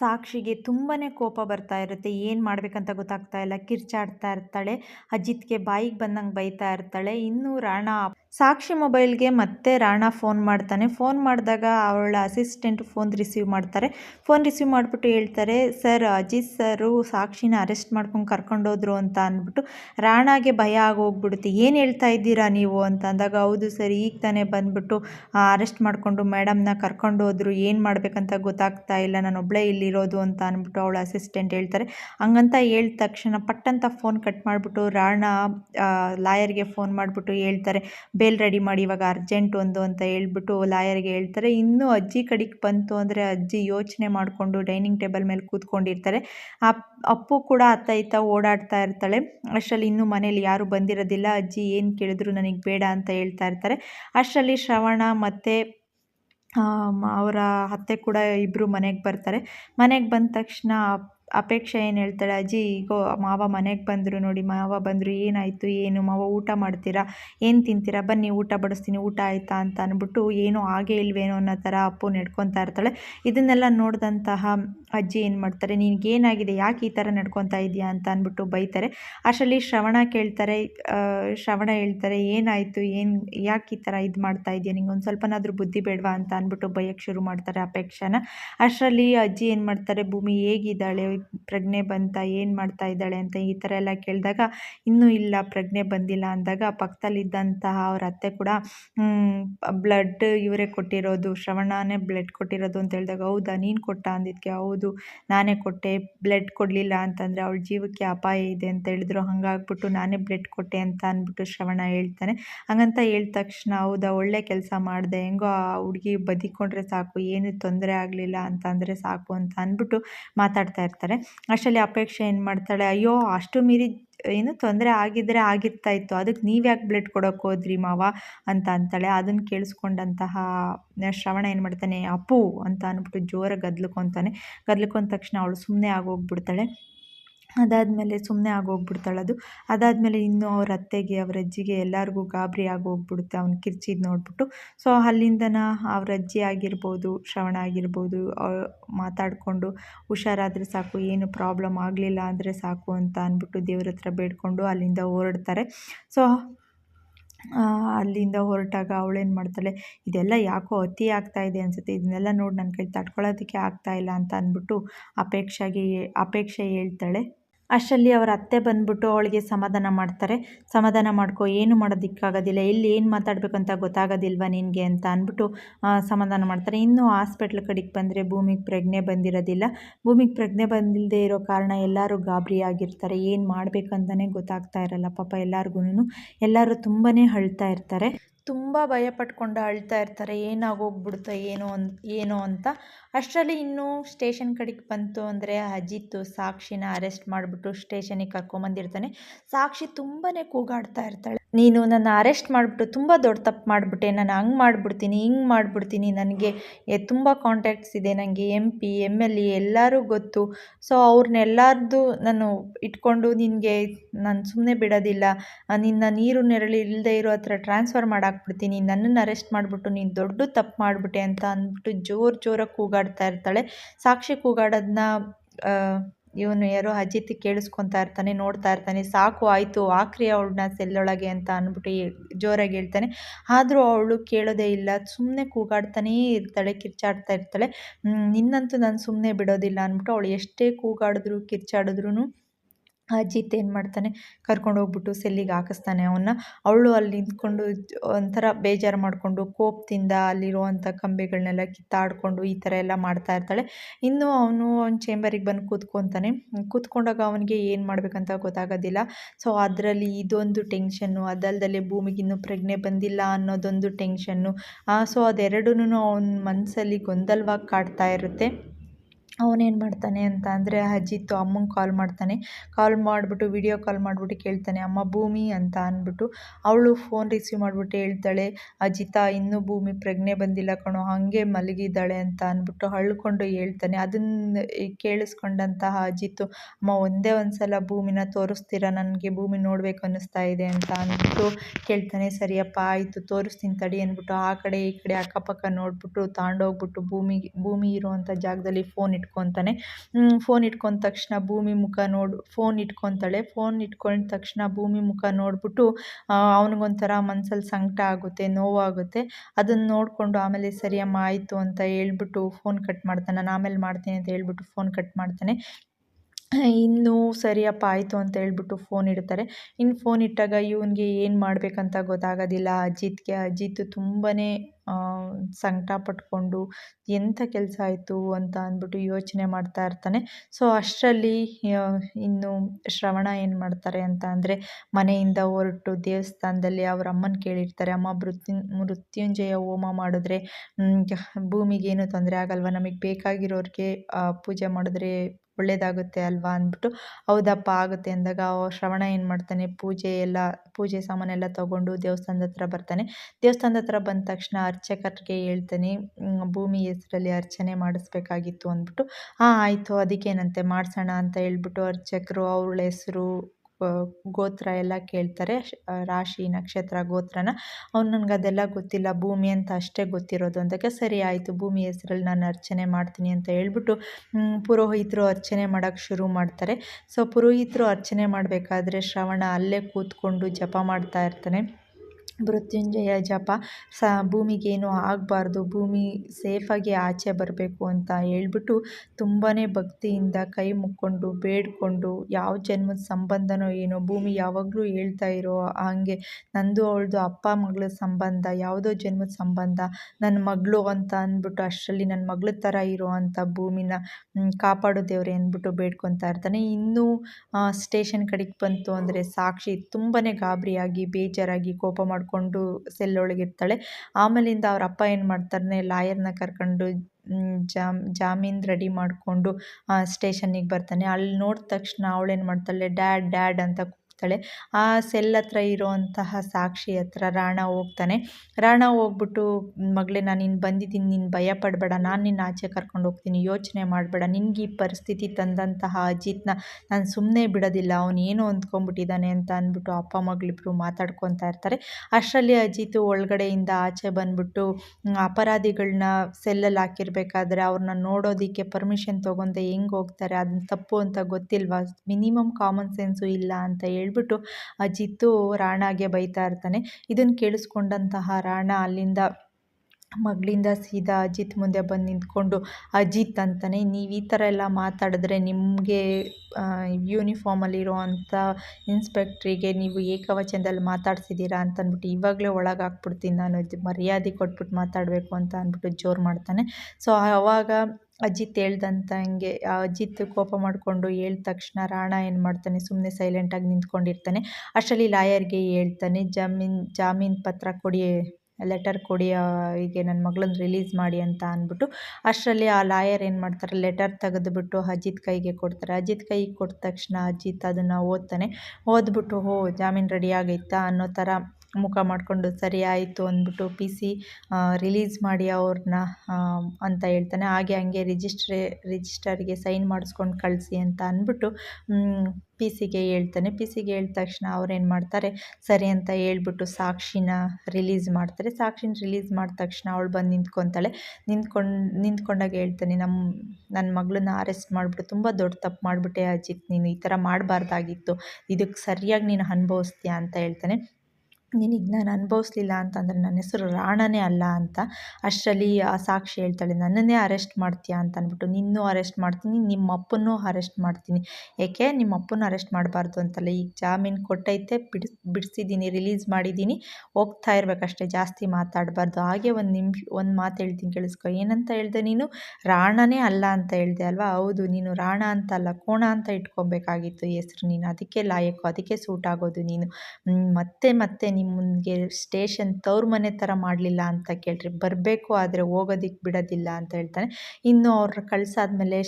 Speaker 1: ಸಾಕ್ಷಿಗೆ ತುಂಬಾ ಕೋಪ ಬರ್ತಾ ಇರುತ್ತೆ. ಏನು ಮಾಡಬೇಕಂತ ಗೊತ್ತಾಗ್ತಾ ಇಲ್ಲ. ಕಿರ್ಚಾಡ್ತಾ ಇರ್ತಾಳೆ. ಅಜಿತ್ಗೆ ಬಾಯಿಗೆ ಬಂದಂಗೆ ಬೈತಾ ಇರ್ತಾಳೆ. ಇನ್ನೂ ರಾಣಾ ಸಾಕ್ಷಿ ಮೊಬೈಲ್ಗೆ ಮತ್ತೆ ರಾಣಾ ಫೋನ್ ಮಾಡ್ತಾನೆ. ಫೋನ್ ಮಾಡಿದಾಗ ಅವಳ ಅಸಿಸ್ಟೆಂಟ್ ಫೋನ್ ರಿಸೀವ್ ಮಾಡ್ತಾರೆ. ಫೋನ್ ರಿಸೀವ್ ಮಾಡಿಬಿಟ್ಟು ಹೇಳ್ತಾರೆ, ಸರ್ ಅಜಿತ್ ಸರು ಸಾಕ್ಷಿನ ಅರೆಸ್ಟ್ ಮಾಡ್ಕೊಂಡು ಕರ್ಕೊಂಡೋದ್ರು ಅಂತ ಅಂದ್ಬಿಟ್ಟು ರಾಣಾಗೆ ಭಯ ಆಗೋಗ್ಬಿಡುತ್ತೆ. ಏನು ಹೇಳ್ತಾ ಇದ್ದೀರಾ ನೀವು? ಅಂತ ಅಂದಾಗ, ಹೌದು ಸರ್, ಈಗ ತಾನೇ ಬಂದ್ಬಿಟ್ಟು ಅರೆಸ್ಟ್ ಮಾಡಿಕೊಂಡು ಮೇಡಮ್ನ ಕರ್ಕೊಂಡು ಹೋದ್ರು ಏನು ಮಾಡಬೇಕಂತ ಗೊತ್ತಾಗ್ತಾ ಇಲ್ಲ. ನಾನು ಒಬ್ಬಳೇ ಇಲ್ಲಿರೋದು ಅಂತ ಅಂದ್ಬಿಟ್ಟು ಅವಳ ಅಸಿಸ್ಟೆಂಟ್ ಹೇಳ್ತಾರೆ. ಹಂಗಂತ ಹೇಳಿದ ತಕ್ಷಣ ಪಟ್ಟಂತ ಫೋನ್ ಕಟ್ ಮಾಡಿಬಿಟ್ಟು ರಾಣಾ ಲಾಯರ್ಗೆ ಫೋನ್ ಮಾಡಿಬಿಟ್ಟು ಹೇಳ್ತಾರೆ ಬೇಲ್ ರೆಡಿ ಮಾಡಿ ಇವಾಗ ಅರ್ಜೆಂಟ್ ಒಂದು ಅಂತ ಹೇಳ್ಬಿಟ್ಟು ಲಾಯರ್ಗೆ ಹೇಳ್ತಾರೆ. ಇನ್ನೂ ಅಜ್ಜಿ ಕಡೆಗೆ ಬಂತು ಅಂದರೆ ಅಜ್ಜಿ ಯೋಚನೆ ಮಾಡಿಕೊಂಡು ಡೈನಿಂಗ್ ಟೇಬಲ್ ಮೇಲೆ ಕೂತ್ಕೊಂಡಿರ್ತಾರೆ. ಅಪ್ಪು ಕೂಡ ಅತ್ತ ಇತ್ತ ಓಡಾಡ್ತಾ ಇರ್ತಾಳೆ. ಅಷ್ಟರಲ್ಲಿ ಇನ್ನೂ ಮನೇಲಿ ಯಾರೂ ಬಂದಿರೋದಿಲ್ಲ. ಅಜ್ಜಿ ಏನು ಕೇಳಿದ್ರು ನನಗೆ ಬೇಡ ಅಂತ ಹೇಳ್ತಾ ಇರ್ತಾರೆ. ಅಷ್ಟರಲ್ಲಿ ಶ್ರವಣ ಮತ್ತು ಅವರ ಅತ್ತೆ ಕೂಡ ಇಬ್ಬರು ಮನೆಗೆ ಬರ್ತಾರೆ. ಮನೆಗೆ ಬಂದ ತಕ್ಷಣ ಅಪೇಕ್ಷೆ ಏನು ಹೇಳ್ತಾಳೆ, ಅಜ್ಜಿ, ಈಗೋ, ಮಾವ ಮನೆಗೆ ಬಂದರು ನೋಡಿ, ಮಾವ ಬಂದರು, ಏನಾಯಿತು, ಏನು, ಮಾವ ಊಟ ಮಾಡ್ತೀರಾ, ಏನು ತಿಂತೀರಾ, ಬನ್ನಿ, ಊಟ ಬಡಿಸ್ತೀನಿ, ಊಟ ಆಯಿತಾ ಅಂತ ಅಂದ್ಬಿಟ್ಟು ಏನೂ ಆಗೇ ಇಲ್ವೇನೋ ಅನ್ನೋ ಥರ ಅಪ್ಪು ನಡ್ಕೊತಾ ಇರ್ತಾಳೆ. ಇದನ್ನೆಲ್ಲ ನೋಡಿದಂತಹ ಅಜ್ಜಿ ಏನು ಮಾಡ್ತಾರೆ ನಿನಗೇನಾಗಿದೆ ಯಾಕೆ ಈ ಥರ ನಡ್ಕೊತಾ ಇದೆಯಾ ಅಂತ ಅಂದ್ಬಿಟ್ಟು ಬೈತಾರೆ. ಅಷ್ಟರಲ್ಲಿ ಶ್ರವಣ ಕೇಳ್ತಾರೆ ಶ್ರವಣ ಹೇಳ್ತಾರೆ, ಏನಾಯಿತು, ಏನು, ಯಾಕೆ ಈ ಥರ ಇದು ಮಾಡ್ತಾ ಇದೆಯಾ ನಿಂಗೆ ಒಂದು ಸ್ವಲ್ಪನಾದರೂ ಬುದ್ಧಿ ಬೇಡವಾ ಅಂತ ಅಂದ್ಬಿಟ್ಟು ಬೈಯಕ್ಕೆ ಶುರು ಮಾಡ್ತಾರೆ ಅಪೇಕ್ಷೆನ. ಅಷ್ಟರಲ್ಲಿ ಅಜ್ಜಿ ಏನು ಮಾಡ್ತಾರೆ, ಭೂಮಿ ಹೇಗಿದ್ದಾಳೆ ಪ್ರಜ್ಞೆ ಬಂತ, ಏನು ಮಾಡ್ತಾ ಇದ್ದಾಳೆ ಅಂತ ಈ ಥರ ಎಲ್ಲ ಕೇಳಿದಾಗ, ಇನ್ನೂ ಇಲ್ಲ, ಪ್ರಜ್ಞೆ ಬಂದಿಲ್ಲ ಅಂದಾಗ ಪಕ್ಕದಲ್ಲಿದ್ದಂತಹ ಅವ್ರ ಅತ್ತೆ ಕೂಡ ಬ್ಲಡ್ ಇವರೇ ಕೊಟ್ಟಿರೋದು, ಶ್ರವಣನೇ ಬ್ಲಡ್ ಕೊಟ್ಟಿರೋದು ಅಂತ ಹೇಳಿದಾಗ, ಹೌದಾ, ನೀನು ಕೊಟ್ಟ? ಅಂದಿದ್ದಕ್ಕೆ ಹೌದು, ನಾನೇ ಕೊಟ್ಟೆ ಬ್ಲಡ್ ಕೊಡಲಿಲ್ಲ ಅಂತಂದರೆ, ಅವಳ ಜೀವಕ್ಕೆ ಅಪಾಯ ಇದೆ ಅಂತ ಹೇಳಿದ್ರು. ಹಾಗಾಗ್ಬಿಟ್ಟು, ನಾನೇ ಬ್ಲಡ್ ಕೊಟ್ಟೆ ಅಂತ ಅಂದ್ಬಿಟ್ಟು ಶ್ರವಣ ಹೇಳ್ತಾನೆ. ಹಂಗಂತ ಹೇಳಿದ ತಕ್ಷಣ, ಹೌದಾ, ಒಳ್ಳೆ ಕೆಲಸ ಮಾಡಿದೆ, ಹೆಂಗೋ ಆ ಹುಡುಗಿ ಬದಿಕೊಂಡ್ರೆ ಸಾಕು, ಏನು ತೊಂದರೆ ಆಗಲಿಲ್ಲ ಅಂತಂದರೆ, ಸಾಕು ಅಂತ ಅಂದ್ಬಿಟ್ಟು ಮಾತಾಡ್ತಾ ಇರ್ತಾರೆ ಅಷ್ಟರಲ್ಲಿ ಅಪೇಕ್ಷೆ ಏನು ಮಾಡ್ತಾಳೆ, ಅಯ್ಯೋ, ಅಷ್ಟು ಮೀರಿ ಏನು ತೊಂದರೆ ಆಗಿದ್ದರೆ ಆಗಿರ್ತಾ ಇತ್ತು. ಅದಕ್ಕೆ ನೀವು ಯಾಕೆ ಬ್ಲಡ್ ಕೊಡೋಕೆ ಹೋದ್ರಿ ಮಾವ? ಅಂತ ಅಂತಾಳೆ. ಅದನ್ನು ಕೇಳಿಸ್ಕೊಂಡಂತಹ ಶ್ರವಣ ಏನು ಮಾಡ್ತಾನೆ, ಅಪ್ಪು ಅಂತ ಅಂದ್ಬಿಟ್ಟು ಜೋರಾಗಿ ಗದ್ಲಕೊಂತಾನೆ. ಗದ್ಲಕೊಂಡ ತಕ್ಷಣ ಅವಳು ಸುಮ್ಮನೆ ಆಗೋಗ್ಬಿಡ್ತಾಳೆ. ಅದಾದಮೇಲೆ ಸುಮ್ಮನೆ ಆಗೋಗ್ಬಿಡ್ತಾಳೆ ಅದು. ಅದಾದಮೇಲೆ ಇನ್ನು ಅವ್ರ ಅತ್ತೆಗೆ, ಅವ್ರ ಅಜ್ಜಿಗೆ ಎಲ್ಲರಿಗೂ ಗಾಬರಿ ಆಗೋಗ್ಬಿಡುತ್ತೆ. ಅವ್ನು ಕಿರ್ಚಿದ್ದು ನೋಡಿಬಿಟ್ಟು. ಸೊ, ಅಲ್ಲಿಂದನ ಅವ್ರ ಅಜ್ಜಿ ಆಗಿರ್ಬೋದು, ಶ್ರವಣ ಆಗಿರ್ಬೋದು ಮಾತಾಡಿಕೊಂಡು ಹುಷಾರಾದರೆ ಸಾಕು, ಏನು ಪ್ರಾಬ್ಲಮ್ ಆಗಲಿಲ್ಲ ಅಂದರೆ ಸಾಕು ಅಂತ ಅಂದ್ಬಿಟ್ಟು ದೇವ್ರ ಹತ್ರ ಬೇಡ್ಕೊಂಡು ಅಲ್ಲಿಂದ ಹೊರಡ್ತಾರೆ. ಸೊ ಅಲ್ಲಿಂದ ಹೊರಟಾಗ ಅವಳೇನು ಮಾಡ್ತಾಳೆ, ಇದೆಲ್ಲ ಯಾಕೋ ಅತಿ ಆಗ್ತಾ ಇದೆ ಅನಿಸುತ್ತೆ, ಇದನ್ನೆಲ್ಲ ನೋಡಿ ನನ್ನ ಕೈ ತಡ್ಕೊಳ್ಳೋದಕ್ಕೆ ಆಗ್ತಾ ಇಲ್ಲ ಅಂತ ಅಂದ್ಬಿಟ್ಟು ಅಪೇಕ್ಷೆಗೆ, ಅಪೇಕ್ಷೆ ಹೇಳ್ತಾಳೆ. ಅಷ್ಟರಲ್ಲಿ ಅವರ ಅತ್ತೆ ಬಂದ್ಬಿಟ್ಟು ಅವಳಿಗೆ ಸಮಾಧಾನ ಮಾಡ್ತಾರೆ. ಸಮಾಧಾನ ಮಾಡ್ಕೊ, ಏನು ಮಾಡೋದಕ್ಕಾಗೋದಿಲ್ಲ ಎಲ್ಲಿ ಏನು ಮಾತಾಡಬೇಕು ಅಂತ ಗೊತ್ತಾಗೋದಿಲ್ವ ನಿನಗೆ ಅಂತ ಅಂದ್ಬಿಟ್ಟು ಸಮಾಧಾನ ಮಾಡ್ತಾರೆ. ಇನ್ನು ಹಾಸ್ಪಿಟ್ಲ್ ಕಡೆಗೆ ಬಂದರೆ ಭೂಮಿಗೆ ಪ್ರಜ್ಞೆ ಬಂದಿರೋದಿಲ್ಲ. ಭೂಮಿಗೆ ಪ್ರಜ್ಞೆ ಬಂದಿಲ್ಲದೆ ಇರೋ ಕಾರಣ ಎಲ್ಲರೂ ಗಾಬರಿ ಆಗಿರ್ತಾರೆ. ಏನು ಮಾಡಬೇಕಂತಲೇ ಗೊತ್ತಾಗ್ತಾ ಇರಲ್ಲ. ಪಾಪ ಎಲ್ಲರಿಗೂ ಎಲ್ಲರೂ ತುಂಬಾ ಅಳ್ತಾ ಇರ್ತಾರೆ. ತುಂಬ ಭಯ ಪಟ್ಕೊಂಡು ಅಳ್ತಾ ಇರ್ತಾರೆ, ಏನಾಗೋಗ್ಬಿಡುತ್ತೋ ಏನೋ ಅನ್, ಏನೋ ಅಂತ. ಅಷ್ಟರಲ್ಲಿ ಇನ್ನೂ ಸ್ಟೇಷನ್ ಕಡೆಗೆ ಬಂತು ಅಂದರೆ ಅಜಿತ್ ಸಾಕ್ಷಿನ ಅರೆಸ್ಟ್ ಮಾಡಿಬಿಟ್ಟು ಸ್ಟೇಷನಿಗೆ ಕರ್ಕೊಂಬಂದಿರ್ತಾನೆ. ಸಾಕ್ಷಿ ತುಂಬಾ ಕೂಗಾಡ್ತಾ ಇರ್ತಾಳೆ. ನೀನು ನನ್ನ ಅರೆಸ್ಟ್ ಮಾಡಿಬಿಟ್ಟು ತುಂಬ ದೊಡ್ಡ ತಪ್ಪು ಮಾಡಿಬಿಟ್ಟೆ, ನಾನು ಹಂಗೆ ಮಾಡಿಬಿಡ್ತೀನಿ, ಹಿಂಗೆ ಮಾಡಿಬಿಡ್ತೀನಿ, ನನಗೆ ತುಂಬ ಕಾಂಟ್ಯಾಕ್ಟ್ಸ್ ಇದೆ ನನಗೆ M P M L A ಎಲ್ಲರೂ ಗೊತ್ತು. ಸೊ ಅವ್ರನ್ನೆಲ್ಲರದ್ದು ನಾನು ಇಟ್ಕೊಂಡು ನಿನಗೆ, ನಾನು ಸುಮ್ಮನೆ ಬಿಡೋದಿಲ್ಲ, ನಿನ್ನ ನೀರು ನೆರಳು ಇಲ್ಲದೆ ಇರೋ ಹತ್ರ ಟ್ರಾನ್ಸ್ಫರ್ ಮಾಡಾಕ್ಬಿಡ್ತೀನಿ ನನ್ನನ್ನು ಅರೆಸ್ಟ್ ಮಾಡಿಬಿಟ್ಟು, ನೀನು ದೊಡ್ಡ ತಪ್ಪು ಮಾಡಿಬಿಟ್ಟೆ ಅಂತ ಅಂದ್ಬಿಟ್ಟು ಜೋರು ಜೋರಾಗಿ ಕೂಗಾಡ್ತಾ ಇರ್ತಾಳೆ. ಸಾಕ್ಷಿ ಕೂಗಾಡೋದನ್ನ ಇವನು ಯಾರೋ ಅಜಿತ್ ಕೇಳಿಸ್ಕೊತಾ ಇರ್ತಾನೆ, ನೋಡ್ತಾ ಇರ್ತಾನೆ, ಸಾಕು ಆಯಿತು, ಆಕ್ರಿ ಅವಳನ್ನ ಸೆಲ್ಲೊಳಗೆ ಅಂತ ಅಂದ್ಬಿಟ್ಟು ಜೋರಾಗಿ ಹೇಳ್ತಾನೆ. ಆದರೂ ಅವಳು ಕೇಳೋದೇ ಇಲ್ಲ ಸುಮ್ಮನೆ ಕೂಗಾಡ್ತಾನೇ ಇರ್ತಾಳೆ, ಕಿರ್ಚಾಡ್ತಾ ಇರ್ತಾಳೆ. ನಿನ್ನಂತೂ ನಾನು ಸುಮ್ಮನೆ ಬಿಡೋದಿಲ್ಲ ಅಂದ್ಬಿಟ್ಟು ಅವಳು ಎಷ್ಟೇ ಕೂಗಾಡಿದ್ರು ಕಿರ್ಚಾಡಿದ್ರು ಅಜಿತ್ ಏನು ಮಾಡ್ತಾನೆ, ಕರ್ಕೊಂಡು ಹೋಗ್ಬಿಟ್ಟು ಸೆಲ್ಲಿಗೆ ಹಾಕಿಸ್ತಾನೆ ಅವನ್ನ ಅವಳು ಅಲ್ಲಿ ನಿಂತ್ಕೊಂಡು ಒಂಥರ ಬೇಜಾರು ಮಾಡಿಕೊಂಡು ಕೋಪದಿಂದ ಅಲ್ಲಿರುವಂಥ ಕಂಬಿಗಳನ್ನೆಲ್ಲ ಕಿತ್ತಾಡಿಕೊಂಡು ಈ ಥರ ಎಲ್ಲ ಮಾಡ್ತಾ ಇರ್ತಾಳೆ. ಇನ್ನು ಅವನು ಅವ್ನ ಚೇಂಬರಿಗೆ ಬಂದು ಕೂತ್ಕೊತಾನೆ. ಕೂತ್ಕೊಂಡಾಗ ಅವನಿಗೆ ಏನು ಮಾಡಬೇಕಂತ ಗೊತ್ತಾಗೋದಿಲ್ಲ. ಸೊ ಅದರಲ್ಲಿ ಇದೊಂದು ಟೆನ್ಷನ್ನು ಅದಲ್ದಲ್ಲೇ ಭೂಮಿಗಿನ್ನೂ ಪ್ರಜ್ಞೆ ಬಂದಿಲ್ಲ ಅನ್ನೋದೊಂದು ಟೆನ್ಷನ್ನು ಸೊ ಅದೆರಡೂ ಅವನ ಮನಸ್ಸಲ್ಲಿ ಗೊಂದಲವಾಗಿ ಕಾಡ್ತಾ ಇರುತ್ತೆ. ಅವನೇನು ಮಾಡ್ತಾನೆ ಅಂತ ಅಂದರೆ, ಅಜಿತ್ತು ಅಮ್ಮಂಗೆ ಕಾಲ್ ಮಾಡ್ತಾನೆ. ಕಾಲ್ ಮಾಡಿಬಿಟ್ಟು ವಿಡಿಯೋ ಕಾಲ್ ಮಾಡಿಬಿಟ್ಟು ಕೇಳ್ತಾನೆ, ಅಮ್ಮ ಭೂಮಿ ಅಂತ ಅಂದ್ಬಿಟ್ಟು ಅವಳು ಫೋನ್ ರಿಸೀವ್ ಮಾಡಿಬಿಟ್ಟು ಹೇಳ್ತಾಳೆ, ಅಜಿತಾ, ಇನ್ನೂ ಭೂಮಿ ಪ್ರಜ್ಞೆ ಬಂದಿಲ್ಲ ಕಣೋ, ಹಾಗೆ ಮಲಗಿದ್ದಾಳೆ ಅಂತ ಅಂದ್ಬಿಟ್ಟು ಅಳ್ಕೊಂಡು ಹೇಳ್ತಾನೆ. ಅದನ್ನು ಕೇಳಿಸ್ಕೊಂಡಂತಹ ಅಜಿತ್ತು, ಅಮ್ಮ, ಒಂದೇ ಒಂದು ಸಲ ಭೂಮಿನ ತೋರಿಸ್ತೀರಾ? ನನಗೆ ಭೂಮಿ ನೋಡಬೇಕು ಅನ್ನಿಸ್ತಾ ಇದೆ ಅಂತ ಅಂದ್ಬಿಟ್ಟು ಕೇಳ್ತಾನೆ. ಸರಿಯಪ್ಪ, ಆಯಿತು, ತೋರಿಸ್ತೀನಿ ತಡಿ ಅಂದ್ಬಿಟ್ಟು ಆ ಕಡೆ ಈ ಕಡೆ ಅಕ್ಕಪಕ್ಕ ನೋಡಿಬಿಟ್ಟು ತಾಂಡೋಗ್ಬಿಟ್ಟು ಭೂಮಿ ಭೂಮಿ ಇರುವಂಥ ಜಾಗದಲ್ಲಿ ಫೋನ್ ಇಟ್ಕೊತಾನೆ. ಫೋನ್ ಇಟ್ಕೊಂಡ ತಕ್ಷಣ ಭೂಮಿ ಮುಖ ನೋಡು ಫೋನ್ ಇಟ್ಕೊತಾಳೆ. ಫೋನ್ ಇಟ್ಕೊಂಡ ತಕ್ಷಣ ಭೂಮಿ ಮುಖ ನೋಡಿಬಿಟ್ಟು ಅವನಿಗೊಂಥರ ಮನ್ಸಲ್ಲಿ ಸಂಕಟ ಆಗುತ್ತೆ, ನೋವಾಗುತ್ತೆ. ಅದನ್ನು ನೋಡಿಕೊಂಡು ಆಮೇಲೆ ಸರಿಯಮ್ಮ ಆಯಿತು ಅಂತ ಹೇಳ್ಬಿಟ್ಟು ಫೋನ್ ಕಟ್ ಮಾಡ್ತಾನೆ. ನಾನು ಆಮೇಲೆ ಮಾಡ್ತೀನಿ ಅಂತ ಹೇಳ್ಬಿಟ್ಟು ಫೋನ್ ಕಟ್ ಮಾಡ್ತಾನೆ. ಇನ್ನು ಸರಿಯಪ್ಪ ಆಯಿತು ಅಂತ ಹೇಳ್ಬಿಟ್ಟು ಫೋನ್ ಇಡ್ತಾರೆ. ಇನ್ನು ಫೋನ್ ಇಟ್ಟಾಗ ಇವನಿಗೆ ಏನು ಮಾಡಬೇಕಂತ ಗೊತ್ತಾಗೋದಿಲ್ಲ. ಅಜಿತ್ಗೆ, ಅಜಿತ್ ತುಂಬಾ ಸಂಕಟ ಪಟ್ಕೊಂಡು ಎಂಥ ಕೆಲಸ ಆಯಿತು ಅಂತ ಅಂದ್ಬಿಟ್ಟು ಯೋಚನೆ ಮಾಡ್ತಾ ಇರ್ತಾನೆ. ಸೊ ಅಷ್ಟರಲ್ಲಿ ಇನ್ನು ಶ್ರವಣ ಏನು ಮಾಡ್ತಾರೆ ಅಂತ ಅಂದರೆ ಮನೆಯಿಂದ ಹೊರಟು ದೇವಸ್ಥಾನದಲ್ಲಿ ಅವ್ರ ಅಮ್ಮನ ಕೇಳಿರ್ತಾರೆ. ಅಮ್ಮ, ಮೃತ್ಯು, ಮೃತ್ಯುಂಜಯ ಹೋಮ ಮಾಡಿದ್ರೆ ಏನು ತೊಂದರೆ ಆಗಲ್ವ? ನಮಗೆ ಬೇಕಾಗಿರೋರಿಗೆ ಪೂಜೆ ಮಾಡಿದ್ರೆ ಒಳ್ಳೆಯದಾಗುತ್ತೆ ಅಲ್ವಾ ಅಂದ್ಬಿಟ್ಟು, ಹೌದಪ್ಪ ಆಗುತ್ತೆ ಅಂದಾಗ ಶ್ರವಣ ಏನು ಮಾಡ್ತಾನೆ, ಪೂಜೆ ಎಲ್ಲ, ಪೂಜೆ ಸಾಮಾನೆಲ್ಲ ತೊಗೊಂಡು ದೇವಸ್ಥಾನದ ಹತ್ರ ಬರ್ತಾನೆ. ದೇವಸ್ಥಾನದ ಹತ್ರ ಬಂದ ತಕ್ಷಣ ಅರ್ಚಕರಿಗೆ ಹೇಳ್ತಾನೆ ಭೂಮಿ ಹೆಸರಲ್ಲಿ ಅರ್ಚನೆ ಮಾಡಿಸ್ಬೇಕಾಗಿತ್ತು ಅಂದ್ಬಿಟ್ಟು, ಹಾಂ, ಆಯಿತು, ಅದಕ್ಕೇನಂತೆ, ಮಾಡಿಸೋಣ ಅಂತ ಹೇಳ್ಬಿಟ್ಟು ಅರ್ಚಕರು ಅವಳ ಹೆಸರು ಗೋತ್ರ ಎಲ್ಲ ಕೇಳ್ತಾರೆ ರಾಶಿ, ನಕ್ಷತ್ರ, ಗೋತ್ರನ. ಅವ್ನು ನನಗೆ ಅದೆಲ್ಲ ಗೊತ್ತಿಲ್ಲ, ಭೂಮಿ ಅಂತ ಅಷ್ಟೇ ಗೊತ್ತಿರೋದು. ಅಂದಕ್ಕೆ ಸರಿ ಆಯಿತು, ಭೂಮಿ ಹೆಸರಲ್ಲಿ ನಾನು ಅರ್ಚನೆ ಮಾಡ್ತೀನಿ ಅಂತ ಹೇಳ್ಬಿಟ್ಟು ಪುರೋಹಿತರು ಅರ್ಚನೆ ಮಾಡೋಕ್ಕೆ ಶುರು ಮಾಡ್ತಾರೆ. ಸೊ, ಪುರೋಹಿತರು ಅರ್ಚನೆ ಮಾಡಬೇಕಾದ್ರೆ ಶ್ರವಣ ಅಲ್ಲೇ ಕೂತ್ಕೊಂಡು ಜಪ ಮಾಡ್ತಾ ಇರ್ತಾನೆ. ಮೃತ್ಯುಂಜಯ ಜಪ. ಸ, ಭೂಮಿಗೇನು ಆಗಬಾರ್ದು, ಭೂಮಿ ಸೇಫಾಗಿ ಆಚೆ ಬರಬೇಕು ಅಂತ ಹೇಳ್ಬಿಟ್ಟು ತುಂಬಾ ಭಕ್ತಿಯಿಂದ ಕೈ ಮುಕ್ಕೊಂಡು, ಬೇಡಿಕೊಂಡು ಯಾವ ಜನ್ಮದ ಸಂಬಂಧನೋ ಏನೋ, ಭೂಮಿ ಯಾವಾಗಲೂ ಹೇಳ್ತಾ ಇರೋ ಹಾಗೆ ನಂದು ಅವಳದು ಅಪ್ಪ ಮಗಳ ಸಂಬಂಧ, ಯಾವುದೋ ಜನ್ಮದ ಸಂಬಂಧ ನನ್ನ ಮಗಳು ಅಂತ ಅಂದ್ಬಿಟ್ಟು ಅಷ್ಟರಲ್ಲಿ ನನ್ನ ಮಗಳ ಥರ ಇರೋ ಅಂಥ ಭೂಮಿನ ಕಾಪಾಡೋ ದೇವ್ರೆ ಅಂದ್ಬಿಟ್ಟು ಬೇಡ್ಕೊತಾ ಇರ್ತಾನೆ. ಇನ್ನೂ ಸ್ಟೇಷನ್ ಕಡೆಗೆ ಬಂತು ಅಂದರೆ ಸಾಕ್ಷಿ ತುಂಬಾ ಗಾಬರಿಯಾಗಿ, ಬೇಜಾರಾಗಿ, ಕೋಪ ಮಾಡ್ಕೊಂಡು ಮಾಡಿಕೊಂಡು ಸೆಲ್ಲೊಳಗಿರ್ತಾಳೆ. ಆಮೇಲಿಂದ ಅವ್ರ ಅಪ್ಪ ಏನು ಮಾಡ್ತಾರೆ ಲಾಯರ್ನ ಕರ್ಕೊಂಡು ಜಾಮ್, ಜಾಮೀನು ರೆಡಿ ಮಾಡಿಕೊಂಡು ಸ್ಟೇಷನ್ನಿಗೆ ಬರ್ತಾನೆ. ಅಲ್ಲಿ ನೋಡಿದ ತಕ್ಷಣ ಅವಳೇನು ಮಾಡ್ತಾಳೆ, ಡ್ಯಾಡ್ ಡ್ಯಾಡ್ ಅಂತ ಕೂಗ್ತಾಳೆ ಆ ಸೆಲ್ ಹತ್ರ ಇರೋವಂತಹ ಸಾಕ್ಷಿ ಹತ್ರ ರಾಣ ಹೋಗ್ತಾನೆ. ರಾಣ ಹೋಗ್ಬಿಟ್ಟು, ಮಗಳೇ, ನಾನು ಇನ್ನು ಬಂದಿದ್ದೀನಿ, ನೀನು ಭಯ ಪಡಬೇಡ. ನಾನು ನಿನ್ನ ಆಚೆ ಕರ್ಕೊಂಡು ಹೋಗ್ತೀನಿ. ಯೋಚನೆ ಮಾಡಬೇಡ. ನಿನ್ಗೆ ಈ ಪರಿಸ್ಥಿತಿ ತಂದಂತಹ ಅಜಿತ್ನ ನಾನು ಸುಮ್ಮನೆ ಬಿಡೋದಿಲ್ಲ. ಅವನು ಏನೋ ಅಂದ್ಕೊಂಬಿಟ್ಟಿದ್ದಾನೆ ಅಂತ ಅಂದ್ಬಿಟ್ಟು ಅಪ್ಪ ಮಗಳಿಬ್ಬರು ಮಾತಾಡ್ಕೊತಾ ಇರ್ತಾರೆ. ಅಷ್ಟರಲ್ಲಿ ಅಜಿತ್ ಒಳಗಡೆಯಿಂದ ಆಚೆ ಬಂದ್ಬಿಟ್ಟು ಅಪರಾಧಿಗಳನ್ನ ಸೆಲ್ಲಲ್ಲಿ ಹಾಕಿರ್ಬೇಕಾದ್ರೆ ಅವ್ರನ್ನ ನೋಡೋದಕ್ಕೆ ಪರ್ಮಿಷನ್ ತೊಗೊಂಡೆ. ಹೆಂಗೆ ಹೋಗ್ತಾರೆ? ಅದನ್ನ ತಪ್ಪು ಅಂತ ಗೊತ್ತಿಲ್ವಾ? ಮಿನಿಮಮ್ ಕಾಮನ್ ಸೆನ್ಸು ಇಲ್ಲ, ಅಂತ ಹೇಳ್ಬಿಟ್ಟು ಅಜಿತ್ತು ರಾಣಾಗೆ ಬೈತಾ ಇರ್ತಾನೆ. ಇದನ್ನು ಕೇಳಿಸ್ಕೊಂಡಂತಹ ರಾಣ ಅಲ್ಲಿಂದ ಮಗಳಿಂದ ಸೀದಾ ಅಜಿತ್ ಮುಂದೆ ಬಂದು ನಿಂತ್ಕೊಂಡು, ಅಜಿತ್ ಅಂತಾನೆ, ನೀವು ಈ ಥರ ಎಲ್ಲ ಮಾತಾಡಿದ್ರೆ ನಿಮಗೆ ಯೂನಿಫಾರ್ಮಲ್ಲಿರೋ ಅಂಥ ಇನ್ಸ್ಪೆಕ್ಟ್ರಿಗೆ ನೀವು ಏಕವಚನದಲ್ಲಿ ಮಾತಾಡ್ಸಿದ್ದೀರಾ? ಅಂತ ಅಂದ್ಬಿಟ್ಟು ಇವಾಗಲೇ ಒಳಗೆ ಹಾಕ್ಬಿಡ್ತೀನಿ ನಾನು. ಮರ್ಯಾದೆ ಕೊಟ್ಬಿಟ್ಟು ಮಾತಾಡಬೇಕು ಅಂತ ಅಂದ್ಬಿಟ್ಟು ಜೋರು ಮಾಡ್ತಾನೆ. ಸೊ ಆವಾಗ ಅಜಿತ್ ಹೇಳ್ದಂತ ಹಂಗೆ, ಅಜಿತ್ ಕೋಪ ಮಾಡಿಕೊಂಡು ಹೇಳಿದ ತಕ್ಷಣ ರಾಣ ಏನು ಮಾಡ್ತಾನೆ ಸುಮ್ಮನೆ ಸೈಲೆಂಟಾಗಿ ನಿಂತ್ಕೊಂಡಿರ್ತಾನೆ. ಅಷ್ಟರಲ್ಲಿ ಲಾಯರ್ಗೆ ಹೇಳ್ತಾನೆ, ಜಾಮೀನು ಜಾಮೀನು ಪತ್ರ ಕೊಡಿ ಲೆಟರ್ ಕೊಡಿ ಹೀಗೆ ನನ್ನ ಮಗಳನ್ನ ರಿಲೀಸ್ ಮಾಡಿ ಅಂತ ಅಂದ್ಬಿಟ್ಟು, ಅಷ್ಟರಲ್ಲಿ ಆ ಲಾಯರ್ ಏನು ಮಾಡ್ತಾರೆ ಲೆಟರ್ ತೆಗೆದುಬಿಟ್ಟು ಅಜಿತ್ ಕೈಗೆ ಕೊಡ್ತಾರೆ. ಅಜಿತ್ ಕೈಗೆ ಕೊಟ್ಟ ತಕ್ಷಣ ಅಜಿತ್ ಅದನ್ನು ಓದ್ತಾನೆ. ಓದ್ಬಿಟ್ಟು, ಹೋ, ಜಾಮೀನು ರೆಡಿ ಆಗೈತಾ ಅನ್ನೋ ಥರ ಮುಖ ಮಾಡಿಕೊಂಡು ಸರಿ ಆಯಿತು ಅಂದ್ಬಿಟ್ಟು ಪಿ ಸಿ ರಿಲೀಸ್ ಮಾಡಿ ಅವ್ರನ್ನ ಅಂತ ಹೇಳ್ತಾನೆ. ಹಾಗೆ ಹಂಗೆ ರಿಜಿಸ್ಟ್ರೇ ರಿಜಿಸ್ಟರ್ಗೆ ಸೈನ್ ಮಾಡಿಸ್ಕೊಂಡು ಕಳಿಸಿ ಅಂತ ಅಂದ್ಬಿಟ್ಟು ಪಿ ಸಿಗೆ ಹೇಳ್ತಾನೆ. ಪಿ ಸಿಗೆ ಹೇಳಿದ ತಕ್ಷಣ ಅವ್ರೇನು ಮಾಡ್ತಾರೆ, ಸರಿ ಅಂತ ಹೇಳ್ಬಿಟ್ಟು ಸಾಕ್ಷಿನ ರಿಲೀಸ್ ಮಾಡ್ತಾರೆ. ಸಾಕ್ಷಿನ ರಿಲೀಸ್ ಮಾಡಿದ ತಕ್ಷಣ ಅವಳು ಬಂದು ನಿಂತ್ಕೊತಾಳೆ. ನಿಂತ್ಕೊಂಡು, ನಿಂತ್ಕೊಂಡಾಗ ಹೇಳ್ತಾನೆ ನಮ್ಮ ನನ್ನ ಮಗಳನ್ನ ಅರೆಸ್ಟ್ ಮಾಡಿಬಿಟ್ಟು ತುಂಬ ದೊಡ್ಡ ತಪ್ಪು ಮಾಡಿಬಿಟ್ಟೆ ಅಜಿತ್. ನೀನು ಈ ಥರ ಮಾಡಬಾರ್ದಾಗಿತ್ತು. ಇದಕ್ಕೆ ಸರಿಯಾಗಿ ನೀನು ಅನುಭವಿಸ್ತೀಯ? ಅಂತ ಹೇಳ್ತಾನೆ. ನಿನಗೆ ನಾನು ಅನುಭವಿಸ್ಲಿಲ್ಲ ಅಂತಂದರೆ ನನ್ನ ಹೆಸರು ರಾಣನೇ ಅಲ್ಲ ಅಂತ ಅಷ್ಟರಲ್ಲಿ ಆ ಸಾಕ್ಷಿ ಹೇಳ್ತಾಳೆ, ನನ್ನನ್ನೇ ಅರೆಸ್ಟ್ ಮಾಡ್ತೀಯಾ? ಅಂತ ಅಂದ್ಬಿಟ್ಟು, ನಿನ್ನೂ ಅರೆಸ್ಟ್ ಮಾಡ್ತೀನಿ ನಿಮ್ಮ ಅಪ್ಪನ್ನೂ ಅರೆಸ್ಟ್ ಮಾಡ್ತೀನಿ. ಏಕೆ? ನಿಮ್ಮ ಅಪ್ಪನ ಅರೆಸ್ಟ್ ಮಾಡಬಾರ್ದು ಅಂತಲ್ಲ, ಈಗ ಜಾಮೀನು ಕೊಟ್ಟೈತೆ, ಬಿಡಿಸ್, ಬಿಡಿಸಿದ್ದೀನಿ, ರಿಲೀಸ್ ಮಾಡಿದ್ದೀನಿ, ಹೋಗ್ತಾ ಇರಬೇಕಷ್ಟೇ, ಜಾಸ್ತಿ ಮಾತಾಡಬಾರ್ದು. ಹಾಗೆ ಒಂದು ನಿಮಿಷ ಒಂದು ಮಾತು ಹೇಳ್ತೀನಿ ಕೇಳಿಸ್ಕೊ. ಏನಂತ ಹೇಳಿದೆ ನೀನು? ರಾಣನೇ ಅಲ್ಲ ಅಂತ ಹೇಳಿದೆ ಅಲ್ವಾ? ಹೌದು, ನೀನು ರಾಣ ಅಂತ ಅಲ್ಲ, ಕೋಣ ಅಂತ ಇಟ್ಕೊಬೇಕಾಗಿತ್ತು ಹೆಸರು ನೀನು. ಅದಕ್ಕೆ ಲಾಯಕ್ಕು ಅದಕ್ಕೆ ಸೂಟ್ ಆಗೋದು ನೀನು. ಮತ್ತೆ ಮತ್ತೆ ನಿಮಗೆ ಸ್ಟೇಷನ್ ತವ್ರ ಮನೆ ಥರ ಮಾಡಲಿಲ್ಲ ಅಂತ ಕೇಳ್ರಿ. ಬರಬೇಕು ಆದರೆ ಹೋಗೋದಿಕ್ಕೆ ಬಿಡೋದಿಲ್ಲ ಅಂತ ಹೇಳ್ತಾನೆ. ಇನ್ನು ಅವ್ರು ಕಳ್ಸಾದ್ಮೇಲೆ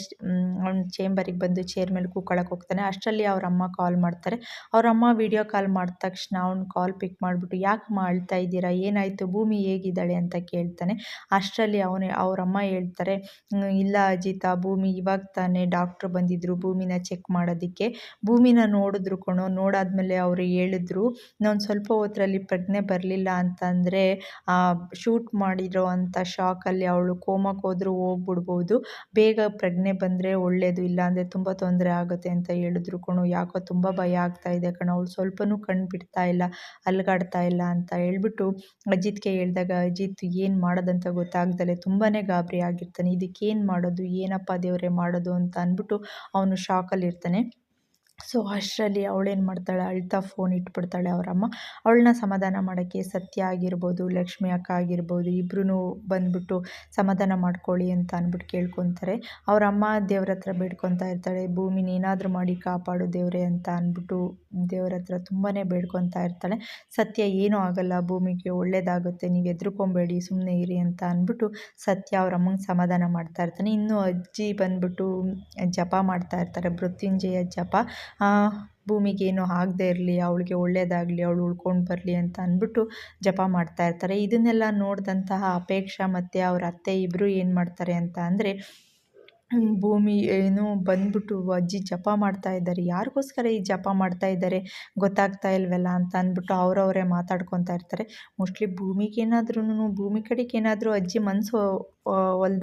Speaker 1: ಅವ್ನ ಚೇಂಬರಿಗೆ ಬಂದು ಚೇರ್ ಮೇಲೆ ಕೂಕೊಳ್ಳೋಕೆ ಹೋಗ್ತಾನೆ. ಅಷ್ಟರಲ್ಲಿ ಅವ್ರ ಅಮ್ಮ ಕಾಲ್ ಮಾಡ್ತಾರೆ. ಅವ್ರ ಅಮ್ಮ ವೀಡಿಯೋ ಕಾಲ್ ಮಾಡಿದ ತಕ್ಷಣ ಅವ್ನು ಕಾಲ್ ಪಿಕ್ ಮಾಡಿಬಿಟ್ಟು ಯಾಕಮ್ಮ ಅಳ್ತಾ ಇದ್ದೀರಾ? ಏನಾಯಿತು? ಭೂಮಿ ಹೇಗಿದ್ದಾಳೆ? ಅಂತ ಕೇಳ್ತಾನೆ. ಅಷ್ಟರಲ್ಲಿ ಅವನೇ ಅವರಮ್ಮ ಹೇಳ್ತಾರೆ ಇಲ್ಲ ಅಜಿತ, ಭೂಮಿ ಇವಾಗ ತಾನೇ ಡಾಕ್ಟ್ರು ಬಂದಿದ್ದರು ಭೂಮಿನ ಚೆಕ್ ಮಾಡೋದಕ್ಕೆ. ಭೂಮಿನ ನೋಡಿದ್ರು ಕಣೋ. ನೋಡಾದ್ಮೇಲೆ ಅವರು ಹೇಳಿದ್ರು. ನಾನು ಸ್ವಲ್ಪ ಹೊತ್ತರಲ್ಲಿ ಪ್ರಜ್ಞೆ ಬರಲಿಲ್ಲ ಅಂತಂದರೆ ಶೂಟ್ ಮಾಡಿರೋ ಅಂಥ ಶಾಕಲ್ಲಿ ಅವಳು ಕೋಮಕ್ಕೆ ಹೋದರೂ ಹೋಗ್ಬಿಡ್ಬೋದು. ಬೇಗ ಪ್ರಜ್ಞೆ ಬಂದರೆ ಒಳ್ಳೆಯದು ಇಲ್ಲಾಂದರೆ ತುಂಬ ತೊಂದರೆ ಆಗುತ್ತೆ ಅಂತ ಹೇಳಿದ್ರು ಕಣೋ. ಯಾಕೋ ತುಂಬ ಭಯ ಆಗ್ತಾ ಇದೆ ಕಣೋ. ಅವಳು ಸ್ವಲ್ಪನೂ ಕಣ್ಣು ಬಿಡ್ತಾ ಇಲ್ಲ, ಅಲ್ಗಾಡ್ತಾ ಇಲ್ಲ ಅಂತ ಹೇಳ್ಬಿಟ್ಟು ಅಜಿತ್ಗೆ ಹೇಳಿದಾಗ, ಅಜಿತ್, ಏನು ಮಾಡೋದಂತ ಗೊತ್ತಾಗ್ದಲೆ. ತುಂಬಾ ಗಾಬರಿ ಆಗಿರ್ತಾನೆ. ಇದಕ್ಕೇನು ಮಾಡೋದು? ಏನಪ್ಪ ದೇವರೇ ಮಾಡೋದು? ಅಂತ ಅಂದ್ಬಿಟ್ಟು ಅವನು ಶಾಕಲ್ಲಿರ್ತಾನೆ. ಸೊ ಅಷ್ಟರಲ್ಲಿ ಅವಳೇನು ಮಾಡ್ತಾಳೆ? ಅಳ್ತಾ ಫೋನ್ ಇಟ್ಬಿಡ್ತಾಳೆ ಅವರಮ್ಮ. ಅವಳನ್ನ ಸಮಾಧಾನ ಮಾಡೋಕ್ಕೆ ಸತ್ಯ ಆಗಿರ್ಬೋದು, ಲಕ್ಷ್ಮಿ ಅಕ್ಕ ಆಗಿರ್ಬೋದು ಇಬ್ಬರೂ ಬಂದ್ಬಿಟ್ಟು ಸಮಾಧಾನ ಮಾಡ್ಕೊಳ್ಳಿ ಅಂತ ಅಂದ್ಬಿಟ್ಟು ಕೇಳ್ಕೊತಾರೆ. ಅವರಮ್ಮ ದೇವ್ರ ಹತ್ರ ಬೇಡ್ಕೊತಾ ಇರ್ತಾಳೆ. ಭೂಮಿನ ಏನಾದರೂ ಮಾಡಿ ಕಾಪಾಡು ದೇವರೇ ಅಂತ ಅಂದ್ಬಿಟ್ಟು ದೇವ್ರ ಹತ್ರ ತುಂಬಾ ಬೇಡ್ಕೊತಾ ಇರ್ತಾಳೆ. ಸತ್ಯ ಏನೂ ಆಗಲ್ಲ. ಭೂಮಿಗೆ ಒಳ್ಳೇದಾಗುತ್ತೆ. ನೀವು ಎದ್ರುಕೊಬೇಡಿ ಸುಮ್ಮನೆ ಇರಿ ಅಂತ ಅಂದ್ಬಿಟ್ಟು ಸತ್ಯ ಅವರಮ್ಮಂಗೆ ಸಮಾಧಾನ ಮಾಡ್ತಾ ಇರ್ತಾನೆ. ಇನ್ನು ಅಜ್ಜಿ ಬಂದ್ಬಿಟ್ಟು ಜಪ ಮಾಡ್ತಾ ಇರ್ತಾರೆ. ಮೃತ್ಯುಂಜಯ ಜಪ. ಭೂಮಿಗೇನು ಆಗದೆ ಇರಲಿ, ಅವಳಿಗೆ ಒಳ್ಳೆಯದಾಗಲಿ ಅವಳು ಉಳ್ಕೊಂಡು ಬರಲಿ ಅಂತ ಅಂದ್ಬಿಟ್ಟು ಜಪ ಮಾಡ್ತಾ ಇರ್ತಾರೆ. ಇದನ್ನೆಲ್ಲ ನೋಡಿದಂತಹ ಅಪೇಕ್ಷಾ ಮತ್ತು ಅವ್ರ ಅತ್ತೆ ಇಬ್ಬರು ಏನು ಮಾಡ್ತಾರೆ ಅಂತ ಅಂದರೆ ಭೂಮಿ ಏನು ಬಂದ್ಬಿಟ್ಟು ಅಜ್ಜಿ ಜಪ ಮಾಡ್ತಾ ಇದ್ದಾರೆ. ಯಾರಿಗೋಸ್ಕರ ಈ ಜಪ ಮಾಡ್ತಾ ಇದ್ದಾರೆ ಗೊತ್ತಾಗ್ತಾ ಇಲ್ವಲ್ಲ ಅಂತ ಅಂದ್ಬಿಟ್ಟು ಅವರವರೇ ಮಾತಾಡ್ಕೊತಾ ಇರ್ತಾರೆ. ಮೋಸ್ಟ್ಲಿ ಭೂಮಿಗೇನಾದ್ರೂ ಭೂಮಿ ಕಡೆಗೆ ಏನಾದರೂ ಅಜ್ಜಿ ಮನಸ್ಸು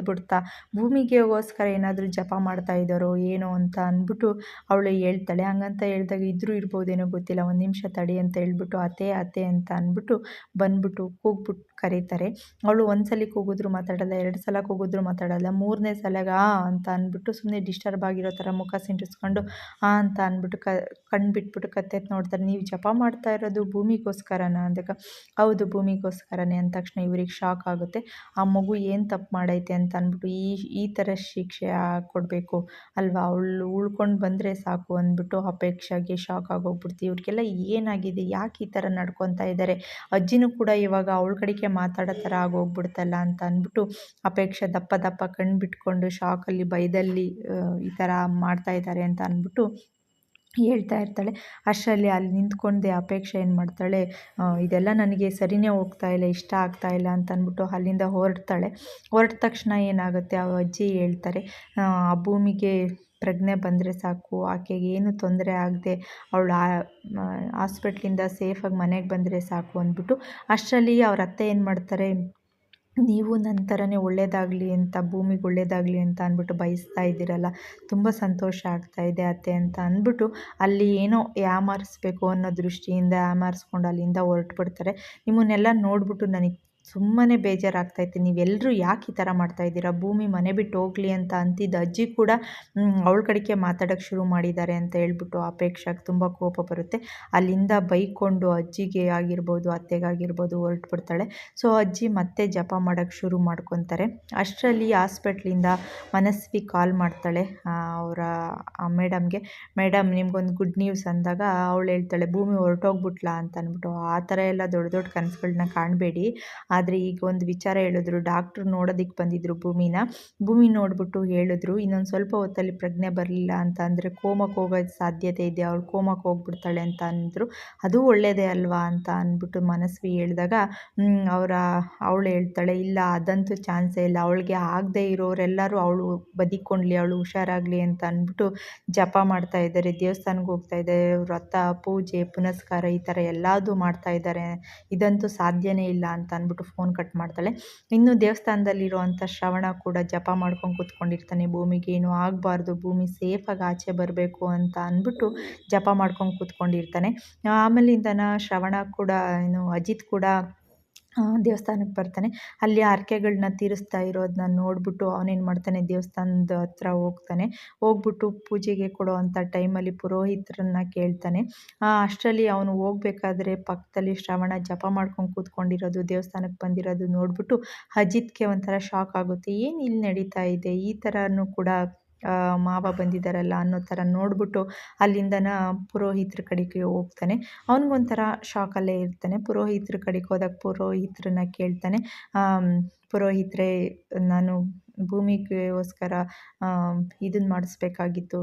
Speaker 1: ಬಿಡ್ತಾ ಭೂಮಿಗೆಗೋಸ್ಕರ ಏನಾದರೂ ಜಪ ಮಾಡ್ತಾ ಇದ್ದಾರೋ ಏನೋ ಅಂತ ಅಂದ್ಬಿಟ್ಟು ಅವಳು ಹೇಳ್ತಾಳೆ. ಹಂಗಂತ ಹೇಳಿದಾಗ ಇದ್ರೂ ಇರ್ಬೋದೇನೋ ಗೊತ್ತಿಲ್ಲ, ಒಂದು ನಿಮಿಷ ತಡಿ ಅಂತ ಹೇಳ್ಬಿಟ್ಟು ಅತ್ತೆ ಅತ್ತೆ ಅಂತ ಅಂದ್ಬಿಟ್ಟು ಬಂದ್ಬಿಟ್ಟು ಕೂಗ್ಬಿಟ್ಟು ಕರೀತಾರೆ. ಅವಳು ಒಂದು ಸಲ ಕೂಗಿದ್ರು ಮಾತಾಡಲ್ಲ, ಎರಡು ಸಲ ಕೂಗಿದ್ರು ಮಾತಾಡಲ್ಲ, ಮೂರನೇ ಸಲಗ ಆ ಅಂತ ಅಂದ್ಬಿಟ್ಟು ಸುಮ್ಮನೆ ಡಿಸ್ಟರ್ಬ್ ಆಗಿರೋ ಥರ ಮುಖ ಸಿಂಟಿಸ್ಕೊಂಡು ಆ ಅಂತ ಅಂದ್ಬಿಟ್ಟು ಕ, ಕಣ್ಣು ಬಿಟ್ಬಿಟ್ಟು ಕತ್ತೆ ನೋಡ್ತಾರೆ. ನೀವು ಜಪ ಮಾಡ್ತಾ ಇರೋದು ಭೂಮಿಗೋಸ್ಕರನ? ಅಂದಾಗ, ಹೌದು ಭೂಮಿಗೋಸ್ಕರನೇ. ಅಂದ ತಕ್ಷಣ ಇವ್ರಿಗೆ ಶಾಕ್ ಆಗುತ್ತೆ. ಆ ಮಗು ಏನು ತಪ್ಪು ಮಾಡೈತೆ ಅಂತ ಅಂದ್ಬಿಟ್ಟು ಈ ಈ ಥರ ಶಿಕ್ಷೆ ಕೊಡಬೇಕು. ಅಲ್ವಾ? ಅವಳು ಉಳ್ಕೊಂಡು ಬಂದರೆ ಸಾಕು ಅಂದ್ಬಿಟ್ಟು ಅಪೇಕ್ಷೆಗೆ ಶಾಕ್ ಆಗೋಗ್ಬಿಡ್ತೀವಿ ಇವ್ರಿಗೆಲ್ಲ ಏನಾಗಿದೆ? ಯಾಕೆ ಈ ಥರ ನಡ್ಕೊತಾ ಇದ್ದಾರೆ ಅಜ್ಜಿನೂ ಕೂಡ ಇವಾಗ ಅವಳ ಕಡೆಗೆ ಮಾತಾಡೋ ಥರ ಆಗೋಗ್ಬಿಡ್ತಲ್ಲ ಅಂತ ಅಂದ್ಬಿಟ್ಟು ಅಪೇಕ್ಷೆ ದಪ್ಪ ದಪ್ಪ ಕಣ್ಣು ಬಿಟ್ಕೊಂಡು ಶಾಕಲ್ಲಿ ಭಯದಲ್ಲಿ ಈ ಥರ ಮಾಡ್ತಾ ಇದ್ದಾರೆ ಅಂತ ಅಂದ್ಬಿಟ್ಟು ಹೇಳ್ತಾ ಇರ್ತಾಳೆ, ಅಷ್ಟರಲ್ಲಿ ಅಲ್ಲಿ ನಿಂತ್ಕೊಂಡೆ ಅಪೇಕ್ಷೆ ಏನು ಮಾಡ್ತಾಳೆ? ಇದೆಲ್ಲ ನನಗೆ ಸರಿನೇ ಹೋಗ್ತಾ ಇಲ್ಲ, ಇಷ್ಟ ಆಗ್ತಾ ಇಲ್ಲ ಅಂತ ಅಂದ್ಬಿಟ್ಟು ಅಲ್ಲಿಂದ ಹೊರಡ್ತಾಳೆ. ಹೊರಟ ತಕ್ಷಣ ಏನಾಗುತ್ತೆ? ಆ ಅಜ್ಜಿ ಹೇಳ್ತಾರೆ, ಆ ಭೂಮಿಗೆ ಪ್ರಜ್ಞೆ ಬಂದರೆ ಸಾಕು, ಆಕೆಗೆ ಏನು ತೊಂದರೆ ಆಗದೆ ಅವಳು ಹಾಸ್ಪಿಟ್ಲಿಂದ ಸೇಫಾಗಿ ಮನೆಗೆ ಬಂದರೆ ಸಾಕು ಅಂದ್ಬಿಟ್ಟು ಅಷ್ಟರಲ್ಲಿ ಅವ್ರ ಅತ್ತೆ ಏನು ಮಾಡ್ತಾರೆ? ನೀವು ನನ್ನ ಥರನೇ ಒಳ್ಳೇದಾಗಲಿ ಅಂತ, ಭೂಮಿಗೆ ಒಳ್ಳೆಯದಾಗಲಿ ಅಂತ ಅಂದ್ಬಿಟ್ಟು ಬಯಸ್ತಾ ಇದ್ದೀರಲ್ಲ, ತುಂಬ ಸಂತೋಷ ಆಗ್ತಾ ಇದೆ ಅತ್ತೆ ಅಂತ ಅಂದ್ಬಿಟ್ಟು ಅಲ್ಲಿ ಏನೋ ಯಾಮಾರಿಸ್ಬೇಕು ಅನ್ನೋ ದೃಷ್ಟಿಯಿಂದ, ಯಾಮಾರಿಸ್ಕೊಂಡು ಅಲ್ಲಿಂದ ಹೊರಟುಬಿಡ್ತಾರೆ. ನಿಮ್ಮನ್ನೆಲ್ಲ ನೋಡಿಬಿಟ್ಟು ನನಗೆ ಸುಮ್ಮನೆ ಬೇಜಾರಾಗ್ತೈತೆ ನೀವೆಲ್ಲರೂ ಯಾಕೆ ಈ ಥರ ಮಾಡ್ತಾಯಿದ್ದೀರಾ ಭೂಮಿ ಮನೆ ಬಿಟ್ಟು ಹೋಗಲಿ ಅಂತ ಅಂತಿದ್ದ ಅಜ್ಜಿ ಕೂಡ ಅವಳ ಕಡೆಗೆ ಮಾತಾಡೋಕ್ಕೆ ಶುರು ಮಾಡಿದ್ದಾರೆ ಅಂತ ಹೇಳ್ಬಿಟ್ಟು ಅಪೇಕ್ಷೆಗೆ ತುಂಬ ಕೋಪ ಬರುತ್ತೆ. ಅಲ್ಲಿಂದ ಬೈಕೊಂಡು ಅಜ್ಜಿಗೆ ಆಗಿರ್ಬೋದು, ಅತ್ತೆಗಾಗಿರ್ಬೋದು ಹೊರಟ್ಬಿಡ್ತಾಳೆ. ಸೊ, ಅಜ್ಜಿ ಮತ್ತೆ ಜಪ ಮಾಡೋಕ್ಕೆ ಶುರು ಮಾಡ್ಕೊತಾರೆ. ಅಷ್ಟರಲ್ಲಿ ಹಾಸ್ಪಿಟ್ಲಿಂದ ಮನಸ್ವಿ ಕಾಲ್ ಮಾಡ್ತಾಳೆ ಅವರ ಮೇಡಮ್ಗೆ. ಮೇಡಮ್, ನಿಮ್ಗೊಂದು ಗುಡ್ ನ್ಯೂಸ್ ಅಂದಾಗ ಅವಳು ಹೇಳ್ತಾಳೆ, ಭೂಮಿ ಹೊರಟೋಗ್ಬಿಟ್ಲಾ? ಅಂತ ಅಂದ್ಬಿಟ್ಟು. ಆ ಥರ ಎಲ್ಲ ದೊಡ್ಡ ದೊಡ್ಡ ಕನಸುಗಳನ್ನ ಕಾಣಬೇಡಿ. ಆದರೆ ಈಗ ಒಂದು ವಿಚಾರ ಹೇಳಿದ್ರು ಡಾಕ್ಟ್ರು ನೋಡೋದಕ್ಕೆ ಬಂದಿದ್ದರು ಭೂಮಿನ. ಭೂಮಿ ನೋಡಿಬಿಟ್ಟು ಹೇಳಿದ್ರು, ಇನ್ನೊಂದು ಸ್ವಲ್ಪ ಹೊತ್ತಲ್ಲಿ ಪ್ರಜ್ಞೆ ಬರಲಿಲ್ಲ ಅಂತ ಅಂದರೆ ಕೋಮಕ್ಕೆ ಹೋಗೋ ಸಾಧ್ಯತೆ ಇದೆ, ಅವಳು ಕೋಮಕ್ಕೆ ಹೋಗ್ಬಿಡ್ತಾಳೆ ಅಂತ ಅಂದರು. ಅದು ಒಳ್ಳೆಯದೇ ಅಲ್ವಾ ಅಂತ ಅಂದ್ಬಿಟ್ಟು ಮನಸ್ವಿ ಹೇಳಿದಾಗ ಅವರ, ಅವಳು ಹೇಳ್ತಾಳೆ, ಇಲ್ಲ, ಅದಂತೂ ಚಾನ್ಸೇ ಇಲ್ಲ, ಅವಳಿಗೆ ಆಗದೆ ಇರೋರೆಲ್ಲರೂ ಅವಳು ಬದಿಕೊಂಡ್ಲಿ, ಅವಳು ಹುಷಾರಾಗಲಿ ಅಂತ ಅಂದ್ಬಿಟ್ಟು ಜಪ ಮಾಡ್ತಾ ಇದ್ದಾರೆ ದೇವಸ್ಥಾನಕ್ಕೆ ಹೋಗ್ತಾ ಇದ್ದಾರೆ, ವ್ರತ, ಪೂಜೆ, ಪುನಸ್ಕಾರ ಈ ಥರ ಎಲ್ಲದೂ ಮಾಡ್ತಾ ಇದ್ದಾರೆ. ಇದಂತೂ ಸಾಧ್ಯನೇ ಇಲ್ಲ ಅಂತ ಅಂದ್ಬಿಟ್ಟು ಫೋನ್ ಕಟ್ ಮಾಡ್ತಾಳೆ. ಇನ್ನು ದೇವಸ್ಥಾನದಲ್ಲಿರುವಂಥ ಶ್ರವಣ ಕೂಡ ಜಪ ಮಾಡ್ಕೊಂಡು ಕೂತ್ಕೊಂಡಿರ್ತಾನೆ. ಭೂಮಿಗೆ ಏನು ಆಗಬಾರ್ದು, ಭೂಮಿ ಸೇಫಾಗಿ ಆಚೆ ಬರಬೇಕು ಅಂತ ಅಂದ್ಬಿಟ್ಟು ಜಪ ಮಾಡ್ಕೊಂಡು ಕೂತ್ಕೊಂಡಿರ್ತಾನೆ. ಆಮೇಲಿಂದನ ಶ್ರವಣ ಕೂಡ, ಏನು ಅಜಿತ್ ಕೂಡ ದೇವಸ್ಥಾನಕ್ಕೆ ಬರ್ತಾನೆ. ಅಲ್ಲಿ ಹರ್ಕೆಗಳ್ನ ತೀರಿಸ್ತಾ ಇರೋದನ್ನ ನೋಡಿಬಿಟ್ಟು ಅವನೇನು ಮಾಡ್ತಾನೆ, ದೇವಸ್ಥಾನದ ಹತ್ರ ಹೋಗ್ತಾನೆ. ಹೋಗ್ಬಿಟ್ಟು ಪೂಜೆಗೆ ಕೊಡುವಂಥ ಟೈಮಲ್ಲಿ ಪುರೋಹಿತರನ್ನ ಕೇಳ್ತಾನೆ. ಅಷ್ಟರಲ್ಲಿ ಅವನು ಹೋಗ್ಬೇಕಾದ್ರೆ ಪಕ್ಕದಲ್ಲಿ ಶ್ರವಣ ಜಪ ಮಾಡ್ಕೊಂಡು ಕೂತ್ಕೊಂಡಿರೋದು ದೇವಸ್ಥಾನಕ್ಕೆ ಬಂದಿರೋದು ನೋಡಿಬಿಟ್ಟು ಅಜಿತ್ಗೆ ಒಂಥರ ಶಾಕ್ ಆಗುತ್ತೆ. ಏನು ಇಲ್ಲಿ ನಡೀತಾ ಇದೆ? ಈ ಥರನೂ ಕೂಡ ಮಾವ ಬಂದಿದ್ದಾರಲ್ಲ ಅನ್ನೋ ಥರ ನೋಡಿಬಿಟ್ಟು ಅಲ್ಲಿಂದನ ಪುರೋಹಿತ್ರ ಕಡೆಗೆ ಹೋಗ್ತಾನೆ. ಅವ್ನಿಗೊಂಥರ ಶಾಕಲ್ಲೇ ಇರ್ತಾನೆ. ಪುರೋಹಿತ್ರ ಕಡೆಗೆ ಹೋದಾಗ ಪುರೋಹಿತ್ರನ್ನ ಕೇಳ್ತಾನೆ ಪುರೋಹಿತರೇ, ನಾನು ಭೂಮಿಗೋಸ್ಕರ ಇದನ್ನು ಮಾಡಿಸ್ಬೇಕಾಗಿತ್ತು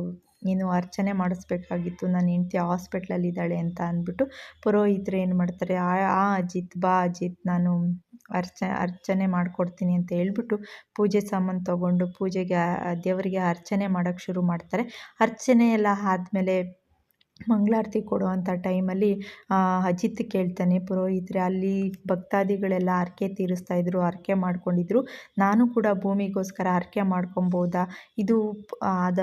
Speaker 1: ಏನು ಅರ್ಚನೆ ಮಾಡಿಸ್ಬೇಕಾಗಿತ್ತು, ನನ್ನ ಹೆಂಡ್ತಿ ಹಾಸ್ಪಿಟ್ಲಲ್ಲಿದ್ದಾಳೆ ಅಂತ ಅಂದ್ಬಿಟ್ಟು ಪುರೋಹಿತ್ರು ಏನು ಮಾಡ್ತಾರೆ ಆ ಅಜಿತ್, ಬಾ ಅಜಿತ್, ನಾನು ಅರ್ಚ, ಅರ್ಚನೆ ಮಾಡಿಕೊಡ್ತೀನಿ ಅಂತ ಹೇಳ್ಬಿಟ್ಟು ಪೂಜೆ ಸಾಮಾನು ತೊಗೊಂಡು ಪೂಜೆಗೆ ದೇವರಿಗೆ ಅರ್ಚನೆ ಮಾಡೋಕ್ಕೆ ಶುರು ಮಾಡ್ತಾರೆ. ಅರ್ಚನೆ ಎಲ್ಲ ಆದಮೇಲೆ ಮಂಗಳಾರತಿ ಕೊಡುವಂಥ ಟೈಮಲ್ಲಿ ಅಜಿತ್ ಕೇಳ್ತಾನೆ, ಪುರೋಹಿತರೆ, ಅಲ್ಲಿ ಭಕ್ತಾದಿಗಳೆಲ್ಲ ಹರಕೆ ತೀರಿಸ್ತಾ ಇದ್ರು ಹರಕೆ ಮಾಡ್ಕೊಂಡಿದ್ರು. ನಾನು ಕೂಡ ಭೂಮಿಗೋಸ್ಕರ ಹರಕೆ ಮಾಡ್ಕೊಬೋದಾ? ಇದು ಅದ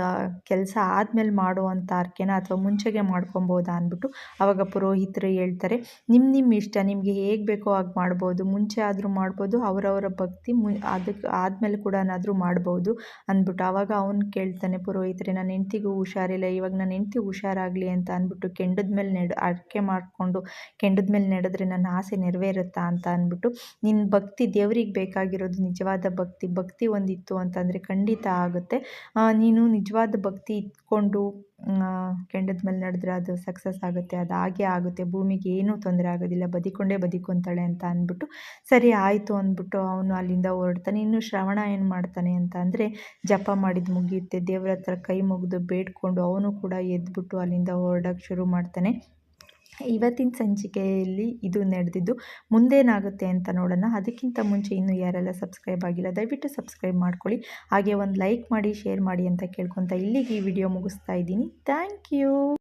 Speaker 1: ಕೆಲಸ ಆದಮೇಲೆ ಮಾಡುವಂಥ ಹರಕೆನ ಅಥವಾ ಮುಂಚೆಗೆ ಮಾಡ್ಕೊಬೋದಾ ಅಂದ್ಬಿಟ್ಟು ಆವಾಗ ಪುರೋಹಿತರು ಹೇಳ್ತಾರೆ. ನಿಮ್ಮ ನಿಮ್ಮ ಇಷ್ಟ, ನಿಮಗೆ ಹೇಗೆ ಬೇಕೋ ಹಾಗೆ ಮಾಡ್ಬೋದು, ಮುಂಚೆ ಆದರೂ ಮಾಡ್ಬೋದು, ಅವರವರ ಭಕ್ತಿ ಮು ಅದಕ್ಕೆ ಆದಮೇಲೆ ಕೂಡ ಏನಾದರೂ ಮಾಡ್ಬೋದು ಅಂದ್ಬಿಟ್ಟು ಆವಾಗ ಅವನು ಕೇಳ್ತಾನೆ ಪುರೋಹಿತರೆ, ನನ್ನ ಹೆಂಡ್ತಿಗೂ ಹುಷಾರಿಲ್ಲ, ಇವಾಗ ನನ್ನ ಹೆಂಡ್ತಿ ಹುಷಾರಾಗಲಿ ಅಂತ ಅಂದ್ಬಿಟ್ಟು ಕೆಂಡದ ಮೇಲೆ ನೆಡ್, ಅಡಿಕೆ ಮಾಡಿಕೊಂಡು ಕೆಂಡದ ಮೇಲೆ ನಡೆದ್ರೆ ನನ್ನ ಆಸೆ ನೆರವೇರುತ್ತಾ ಅಂತ ಅಂದ್ಬಿಟ್ಟು ನಿನ್ನ ಭಕ್ತಿ ದೇವ್ರಿಗೆ ಬೇಕಾಗಿರೋದು ನಿಜವಾದ ಭಕ್ತಿ ಭಕ್ತಿ ಒಂದಿತ್ತು ಅಂತಂದರೆ ಖಂಡಿತ ಆಗುತ್ತೆ. ನೀನು ನಿಜವಾದ ಭಕ್ತಿ ಇಟ್ಕೊಂಡು ಕೆಂಡದ ಮೇಲೆ ನಡೆದ್ರೆ ಅದು ಸಕ್ಸಸ್ ಆಗುತ್ತೆ, ಅದು ಹಾಗೆ ಆಗುತ್ತೆ, ಭೂಮಿಗೆ ಏನೂ ತೊಂದರೆ ಆಗೋದಿಲ್ಲ, ಬದಿಕೊಂಡೇ ಬದಿಕೊಂತಾಳೆ ಅಂತ ಅಂದ್ಬಿಟ್ಟು, ಸರಿ ಆಯಿತು ಅಂದ್ಬಿಟ್ಟು ಅವನು ಅಲ್ಲಿಂದ ಹೊರಡ್ತಾನೆ. ಇನ್ನು ಶ್ರವಣ ಏನು ಮಾಡ್ತಾನೆ ಅಂತ ಅಂದರೆ, ಜಪ ಮಾಡಿದ್ದು ಮುಗಿಯುತ್ತೆ, ದೇವರ ಹತ್ರ ಕೈ ಮುಗಿದು ಬೇಡ್ಕೊಂಡು ಅವನು ಕೂಡ ಎದ್ಬಿಟ್ಟು ಅಲ್ಲಿಂದ ಹೊರಡೋಕ್ಕೆ ಶುರು ಮಾಡ್ತಾನೆ. ಇವತ್ತಿನ ಸಂಚಿಕೆಯಲ್ಲಿ ಇದು ನಡೆದಿದ್ದು, ಮುಂದೇನಾಗುತ್ತೆ ಅಂತ ನೋಡೋಣ. ಅದಕ್ಕಿಂತ ಮುಂಚೆ ಇನ್ನೂ ಯಾರೆಲ್ಲ ಸಬ್ಸ್ಕ್ರೈಬ್ ಆಗಿಲ್ಲ, ದಯವಿಟ್ಟು ಸಬ್ಸ್ಕ್ರೈಬ್ ಮಾಡ್ಕೊಳ್ಳಿ. ಹಾಗೆ ಒಂದು ಲೈಕ್ ಮಾಡಿ, ಶೇರ್ ಮಾಡಿ ಅಂತ ಕೇಳ್ಕೊತಾ ಇಲ್ಲಿಗೆ ಈ ವಿಡಿಯೋ ಮುಗಿಸ್ತಾ ಇದ್ದೀನಿ. Thank you.